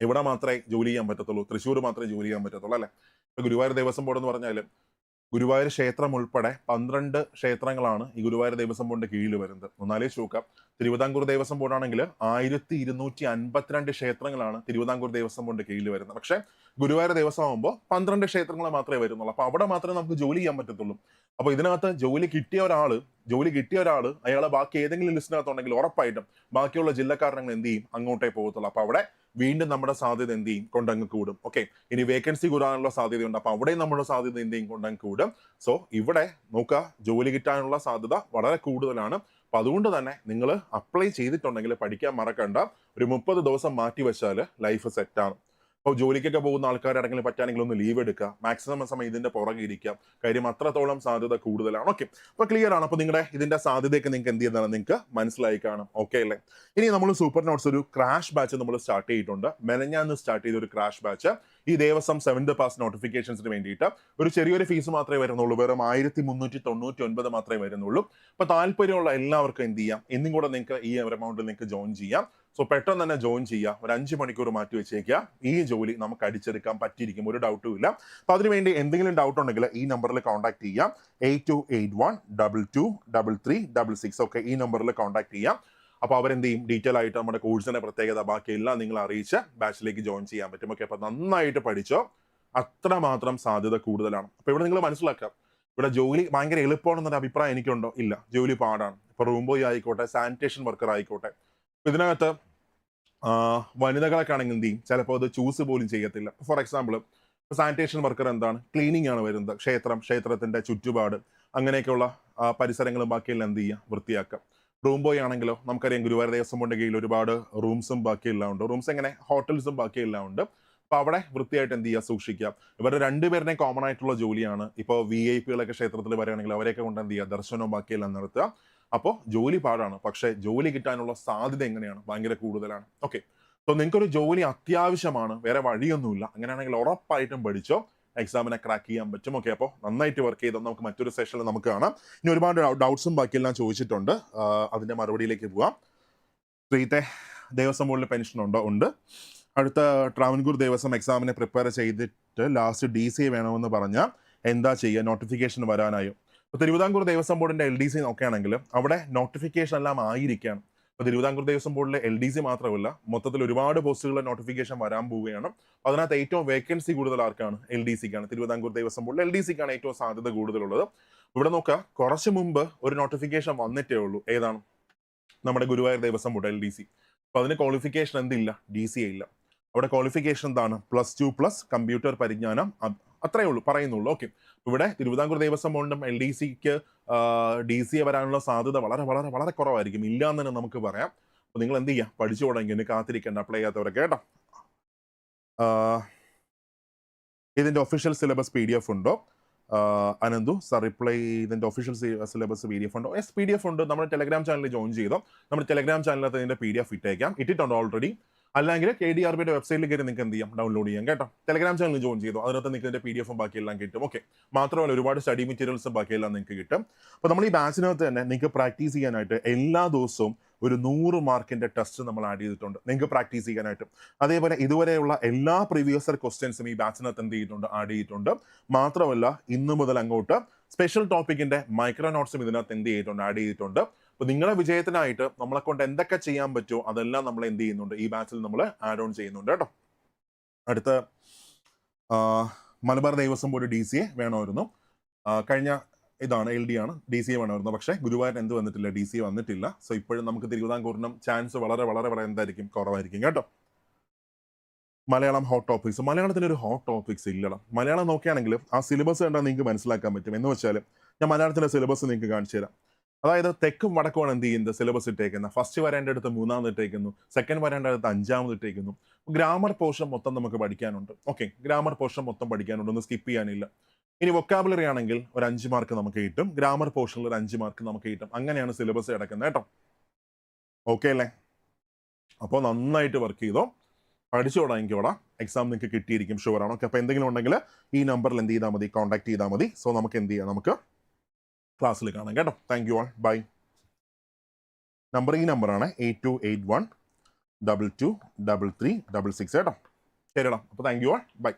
ഇവിടെ മാത്രമേ ജോലി ചെയ്യാൻ പറ്റത്തുള്ളൂ. തൃശ്ശൂർ മാത്രമേ ജോലി ചെയ്യാൻ പറ്റത്തുള്ളൂ അല്ലേ? ഗുരുവായൂർ ദേവസ്വം ബോർഡ് എന്ന് പറഞ്ഞാൽ ഗുരുവായൂർ ക്ഷേത്രം ഉൾപ്പെടെ പന്ത്രണ്ട് ക്ഷേത്രങ്ങളാണ് ഈ ഗുരുവായൂർ ദേവസ്വം ബോർഡിന്റെ കീഴിൽ വരുന്നത് ഒന്നാലേ നോക്കാം തിരുവിതാംകൂർ ദേവസ്വം ബോർഡാണെങ്കിൽ ആയിരത്തി ഇരുന്നൂറ്റി അൻപത്തിരണ്ട് ക്ഷേത്രങ്ങളാണ് തിരുവിതാംകൂർ ദേവസ്വം ബോർഡിന്റെ കീഴിൽ വരുന്നത്. പക്ഷേ ഗുരുവായൂർ ദേവസ്വം ആകുമ്പോൾ പന്ത്രണ്ട് ക്ഷേത്രങ്ങൾ മാത്രമേ വരുന്നുള്ളൂ. അപ്പൊ അവിടെ മാത്രമേ നമുക്ക് ജോലി ചെയ്യാൻ പറ്റത്തുള്ളൂ. അപ്പൊ ഇതിനകത്ത് ജോലി കിട്ടിയ ഒരാൾ ജോലി കിട്ടിയ ഒരാൾ അയാളെ ബാക്കി ഏതെങ്കിലും ലിസ്റ്റിനകത്തുണ്ടെങ്കിൽ ഉറപ്പായിട്ടും ബാക്കിയുള്ള ജില്ലക്കാരനങ്ങൾ എന്ത് ചെയ്യും? അങ്ങോട്ടേ പോകത്തുള്ളൂ. അപ്പൊ അവിടെ വീണ്ടും നമ്മുടെ സാധ്യത എന്ത് ചെയ്യും? കൊണ്ടങ്ങ് കൂടും. ഓക്കെ. ഇനി വേക്കൻസി കൂടാനുള്ള സാധ്യതയുണ്ട്. അപ്പൊ അവിടെയും നമ്മുടെ സാധ്യത എന്ത് ചെയ്യും? കൊണ്ടങ്ങ് കൂടും. സോ ഇവിടെ നോക്കുക. ജോലി കിട്ടാനുള്ള സാധ്യത വളരെ കൂടുതലാണ്. അപ്പൊ അതുകൊണ്ട് തന്നെ നിങ്ങൾ അപ്ലൈ ചെയ്തിട്ടുണ്ടെങ്കിൽ പഠിക്കാൻ മറക്കണ്ട. ഒരു മുപ്പത് ദിവസം മാറ്റി വെച്ചാൽ ലൈഫ് സെറ്റാണ് അപ്പോൾ ജോലിക്കൊക്കെ പോകുന്ന ആൾക്കാരാണെങ്കിലും പറ്റാണെങ്കിൽ ഒന്ന് ലീവ് എടുക്കുക. മാക്സിമം സമയം ഇതിന്റെ പുറകെ ഇരിക്കാം കാര്യം അത്രത്തോളം സാധ്യത കൂടുതലാണ്. ഓക്കെ അപ്പോൾ ക്ലിയർ ആണ്. അപ്പോൾ നിങ്ങളുടെ ഇതിന്റെ സാധ്യതയൊക്കെ നിങ്ങൾക്ക് എന്ത് ചെയ്യുന്നതാണ്? നിങ്ങൾക്ക് മനസ്സിലായി കാണും. ഓക്കെ അല്ലേ? ഇനി നമ്മൾ സൂപ്പർ നോട്ട്സ് ഒരു ക്രാഷ് ബാച്ച് നമ്മൾ സ്റ്റാർട്ട് ചെയ്തിട്ടുണ്ട്. മെനഞ്ഞാന്ന് സ്റ്റാർട്ട് ചെയ്ത ഒരു ക്രാഷ് ബാച്ച് ഈ ദേവസ്വം സെവൻത് പാസ് നോട്ടിഫിക്കേഷൻസിന് വേണ്ടിയിട്ട് ഒരു ചെറിയൊരു ഫീസ് മാത്രമേ വരുന്നുള്ളൂ. വെറും ആയിരത്തി മുന്നൂറ്റി തൊണ്ണൂറ്റി ഒൻപത് മാത്രമേ വരുന്നുള്ളൂ. അപ്പോൾ താല്പര്യമുള്ള എല്ലാവർക്കും എന്ത് ചെയ്യാം? ഇന്നും കൂടെ നിങ്ങൾക്ക് ഈ ഒരു എമൗണ്ടിൽ നിങ്ങൾക്ക് ജോയിൻ ചെയ്യാം. സോ പെട്ടെന്ന് തന്നെ ജോയിൻ ചെയ്യുക. ഒരു അഞ്ച് മണിക്കൂർ മാറ്റി വെച്ചേക്കുക. ഈ ജോലി നമുക്ക് അടിച്ചെടുക്കാൻ പറ്റിയിരിക്കും. ഒരു ഡൗട്ടും ഇല്ല. അപ്പൊ അതിനുവേണ്ടി എന്തെങ്കിലും ഡൗട്ട് ഉണ്ടെങ്കിൽ ഈ നമ്പറിൽ കോൺടാക്ട് ചെയ്യാം eight two eight one double two double three double six ഒക്കെ ഈ നമ്പറിൽ കോൺടാക്ട് ചെയ്യാം അപ്പോൾ അവരെന്ത് ചെയ്യും? ഡീറ്റെയിൽ ആയിട്ട് നമ്മുടെ കോഴ്സിന്റെ പ്രത്യേകത ബാക്കിയെല്ലാം നിങ്ങൾ അറിയിച്ച് ബാച്ചിലേക്ക് ജോയിൻ ചെയ്യാൻ പറ്റും. ഓക്കെ അപ്പൊ നന്നായിട്ട് പഠിച്ചോ. അത്രമാത്രം സാധ്യത കൂടുതലാണ്. അപ്പൊ ഇവിടെ നിങ്ങൾ മനസ്സിലാക്കാം ഇവിടെ ജോലി ഭയങ്കര എളുപ്പമാണെന്നൊരു അഭിപ്രായം എനിക്കുണ്ടോ? ഇല്ല. ജോലി പാടാണ്. ഇപ്പൊ റൂം ബോയ് ആയിക്കോട്ടെ സാനിറ്റേഷൻ വർക്കർ ആയിക്കോട്ടെ. ഇതിനകത്ത് വനിതകളൊക്കെ ആണെങ്കിൽ എന്ത് ചെയ്യും? ചിലപ്പോൾ അത് ചൂസ് പോലും ചെയ്യത്തില്ല. ഫോർ എക്സാമ്പിൾ സാനിറ്റേഷൻ വർക്കർ എന്താണ്? ക്ലീനിങ് ആണ് വരുന്നത്. ക്ഷേത്രം ക്ഷേത്രത്തിന്റെ ചുറ്റുപാട് അങ്ങനെയൊക്കെയുള്ള പരിസരങ്ങളും ബാക്കിയെല്ലാം എന്ത് ചെയ്യുക? വൃത്തിയാക്കുക. റൂം ബോയ് ആണെങ്കിലോ നമുക്കറിയാം ഗുരുവായൂർ ദേവസ്വം ബോർഡിന്റെ ഒരുപാട് റൂംസും ബാക്കിയെല്ലാം ഉണ്ട്. റൂംസ് എങ്ങനെ? ഹോട്ടൽസും ബാക്കിയെല്ലാം ഉണ്ട്. അപ്പോൾ അവിടെ വൃത്തിയായിട്ട് എന്ത് ചെയ്യുക? സൂക്ഷിക്കുക. ഇവരുടെ രണ്ടുപേരുടെയും കോമൺ ആയിട്ടുള്ള ജോലിയാണ്. ഇപ്പോൾ വി ഐ പികളൊക്കെ ക്ഷേത്രത്തിൽ വരികയാണെങ്കിൽ അവരെയൊക്കെ കൊണ്ട് എന്ത് ചെയ്യുക? ദർശനവും ബാക്കിയെല്ലാം നടത്തുക. അപ്പോൾ ജോലി പാടാണ്. പക്ഷേ ജോലി കിട്ടാനുള്ള സാധ്യത എങ്ങനെയാണ്? ഭയങ്കര കൂടുതലാണ്. ഓക്കെ സോ നിങ്ങൾക്കൊരു ജോലി അത്യാവശ്യമാണ്. വേറെ വഴിയൊന്നുമില്ല. അങ്ങനെയാണെങ്കിൽ ഉറപ്പായിട്ടും പഠിച്ചോ. എക്സാമിനെ ക്രാക്ക് ചെയ്യാൻ പറ്റും. ഓക്കെ അപ്പോൾ നന്നായിട്ട് വർക്ക് ചെയ്തോ. നമുക്ക് മറ്റൊരു സെഷനിൽ നമുക്ക് കാണാം. ഇനി ഒരുപാട് ഡൗട്ട്സും ബാക്കിയെല്ലാം ചോദിച്ചിട്ടുണ്ട്. അതിന്റെ മറുപടിയിലേക്ക് പോവാം. പ്രീത്തെ ദേവസ്വം ബോർഡിൽ പെൻഷൻ ഉണ്ടോ? ഉണ്ട്. അടുത്ത ട്രാവൻകൂർ ദേവസ്വം എക്സാമിനെ പ്രിപ്പയർ ചെയ്തിട്ട് ലാസ്റ്റ് ഡി സി വേണമെന്ന് പറഞ്ഞാൽ എന്താ ചെയ്യുക? നോട്ടിഫിക്കേഷൻ വരാനായോ? ഇപ്പോൾ തിരുവിതാംകൂർ ദേവസ്വം ബോർഡിന്റെ എൽ ഡി സി നോക്കുകയാണെങ്കിൽ അവിടെ നോട്ടിഫിക്കേഷൻ എല്ലാം ആയിരിക്കാം ഇപ്പോൾ തിരുവിതാംകൂർ ദേവസ്വം ബോർഡിലെ എൽ ഡി സി മാത്രമല്ല മൊത്തത്തിൽ ഒരുപാട് പോസ്റ്റുകളുടെ നോട്ടിഫിക്കേഷൻ വരാൻ പോവുകയാണ്. അപ്പോൾ അതിനകത്ത് ഏറ്റവും വേക്കൻസി കൂടുതൽ ആർക്കാണ്? എൽ ഡി സിക്കാണ് തിരുവിതാംകൂർ ദേവസ്വം ബോർഡിൽ എൽ ഡി സിക്കാണ് ഏറ്റവും സാധ്യത കൂടുതലുള്ളത്. ഇവിടെ നോക്കുക കുറച്ച് മുമ്പ് ഒരു നോട്ടിഫിക്കേഷൻ വന്നിട്ടേ ഉള്ളൂ. ഏതാണ്? നമ്മുടെ Guruvayur Devaswom board L D C അപ്പോൾ അതിന് ക്വാളിഫിക്കേഷൻ എന്തില്ല? ഡി സി ഇല്ല. അവിടെ ക്വാളിഫിക്കേഷൻ എന്താണ്? പ്ലസ് ടു പ്ലസ് കമ്പ്യൂട്ടർ പരിജ്ഞാനം അത് അത്രേ ഉള്ളൂ പറയുന്നുള്ളൂ. ഓക്കെ ഇവിടെ തിരുവിതാംകൂർ ദേവസ്വം ബോർഡിനും എൽ ഡി സിക്ക് ഡി സിയെ വരാനുള്ള സാധ്യത വളരെ വളരെ വളരെ കുറവായിരിക്കും. ഇല്ല എന്ന് തന്നെ നമുക്ക് പറയാം. അപ്പോൾ നിങ്ങൾ എന്ത് ചെയ്യുക പഠിച്ചു തുടങ്ങി ഇനി കാത്തിരിക്കേണ്ട അപ്ലൈ ചെയ്യാത്തവരൊക്കെ കേട്ടോ. ഇതിന്റെ official syllabus P D F ഉണ്ടോ? അനന്തു സർ റിപ്ലൈ ഇതിന്റെ official syllabus P D F ഉണ്ടോ? എസ് പി ഡി എഫ് ഉണ്ട്. നമ്മുടെ ടെലഗ്രാം ചാനലിൽ ജോയിൻ ചെയ്തോ? നമ്മുടെ ടെലഗ്രാം ചാനലിനകത്ത് ഇതിന്റെ പി ഡി എഫ് ഇട്ടേക്കാം. ഇട്ടിട്ടുണ്ട് ഓൾറെഡി അല്ലെങ്കിൽ കെ ഡി ആർ ബിയുടെ വെബ്സൈറ്റിൽ കയറി നിങ്ങൾക്ക് എന്ത് ചെയ്യാം? ഡൗൺലോഡ് ചെയ്യാം കേട്ടോ? ടെലഗ്രാം ചാനൽ ജോയിൻ ചെയ്തു? അതിനകത്ത് നിങ്ങൾക്ക് ഇതിന്റെ പി ഡി എഫും ബാക്കിയെല്ലാം കിട്ടും. ഓക്കെ മാത്രമല്ല ഒരുപാട് സ്റ്റഡി മെറ്റീരിയൽസും ബാക്കിയെല്ലാം നിങ്ങൾക്ക് കിട്ടും. അപ്പോൾ നമ്മൾ ഈ ബാച്ചിനകത്ത് തന്നെ നിങ്ങൾക്ക് പ്രാക്ടീസ് ചെയ്യാനായിട്ട് എല്ലാ ദിവസവും ഒരു നൂറ് മാർക്കിന്റെ ടെസ്റ്റ് നമ്മൾ ആഡ് ചെയ്തിട്ടുണ്ട്. നിങ്ങൾക്ക് പ്രാക്ടീസ് ചെയ്യാനായിട്ട്. അതേപോലെ ഇതുവരെയുള്ള എല്ലാ പ്രീവിയസ് ക്വസ്റ്റ്യൻസും ഈ ബാച്ചിനകത്ത് എന്ത് ചെയ്തിട്ടുണ്ട്? ആഡ് ചെയ്തിട്ടുണ്ട്. മാത്രമല്ല ഇന്ന് മുതൽ അങ്ങോട്ട് സ്പെഷ്യൽ ടോപ്പിക്കിന്റെ മൈക്രോ നോട്ട്സും ഇതിനകത്ത് എന്ത് ചെയ്തിട്ടുണ്ട്? ആഡ് ചെയ്തിട്ടുണ്ട്. അപ്പൊ നിങ്ങളുടെ വിജയത്തിനായിട്ട് നമ്മളെ കൊണ്ട് എന്തൊക്കെ ചെയ്യാൻ പറ്റുമോ അതെല്ലാം നമ്മൾ എന്ത് ചെയ്യുന്നുണ്ട്? ഈ ബാച്ചിൽ നമ്മൾ ആഡ് ഓൺ ചെയ്യുന്നുണ്ട് കേട്ടോ. അടുത്ത Malabar Devaswom board D C A വേണമായിരുന്നു. കഴിഞ്ഞ ഇതാണ് എൽ ഡി ആണ്. ഡി സി എ വേണമായിരുന്നു. പക്ഷേ ഗുരുവായൂർ എന്ത് വന്നിട്ടില്ല? ഡി സി എ വന്നിട്ടില്ല. സോ ഇപ്പോഴും നമുക്ക് തിരുവിതാംകൂറിനും ചാൻസ് വളരെ വളരെ വളരെ എന്തായിരിക്കും? കുറവായിരിക്കും കേട്ടോ. മലയാളം ഹോട്ട് ടോപ്പിക്സ് മലയാളത്തിന് ഒരു ഹോട്ട് ടോപ്പിക്സ് ഇല്ലടാ. മലയാളം നോക്കുകയാണെങ്കിൽ ആ സിലബസ് കണ്ടാൽ നിങ്ങൾക്ക് മനസ്സിലാക്കാൻ പറ്റും. എന്ന് വെച്ചാൽ ഞാൻ മലയാളത്തിലെ സിലബസ് നിങ്ങൾക്ക് കാണിച്ചു തരാം അതായത് തെക്കും വടക്കുമാണ് എന്ത് ചെയ്യുന്നത്? സിലബസ് ഇട്ടേക്കുന്നത്. ഫസ്റ്റ് വരേണ്ട അടുത്ത് മൂന്നാമത് ഇട്ടേക്കുന്നു. സെക്കൻഡ് വരേണ്ട അടുത്ത് അഞ്ചാമത് ഇട്ടേക്കുന്നു. ഗ്രാമർ പോർഷൻ മൊത്തം നമുക്ക് പഠിക്കാനുണ്ട്. ഓക്കെ ഗ്രാമർ പോർഷൻ മൊത്തം പഠിക്കാനുണ്ട്. ഒന്ന് സ്കിപ്പ് ചെയ്യാനില്ല. ഇനി വൊക്കാബുലറി ആണെങ്കിൽ ഒരു അഞ്ച് മാർക്ക് നമുക്ക് കിട്ടും. ഗ്രാമർ പോർഷനിൽ ഒരു അഞ്ച് മാർക്ക് നമുക്ക് കിട്ടും. അങ്ങനെയാണ് സിലബസ് കിടക്കുന്നത് കേട്ടോ. ഓക്കെ അല്ലേ? അപ്പോൾ നന്നായിട്ട് വർക്ക് ചെയ്തോ? പഠിച്ചോടാ എനിക്ക് ഇവിടെ? എക്സാം നിങ്ങൾക്ക് കിട്ടിയിരിക്കും. ഷുവർ ആണ്. ഓക്കെ അപ്പോൾ എന്തെങ്കിലും ഉണ്ടെങ്കിൽ ഈ നമ്പറിൽ എന്ത് ചെയ്താൽ മതി? കോൺടാക്ട് ചെയ്താൽ മതി. സോ നമുക്ക് എന്ത് ചെയ്യാം? നമുക്ക് ക്ലാസ്സിൽ കാണാം കേട്ടോ? Thank you all bye number ഈ നമ്പറാണ് eight two eight one double two double three double six കേട്ടോ? ശരിടാ അപ്പോൾ താങ്ക് യു ആൾ ബൈ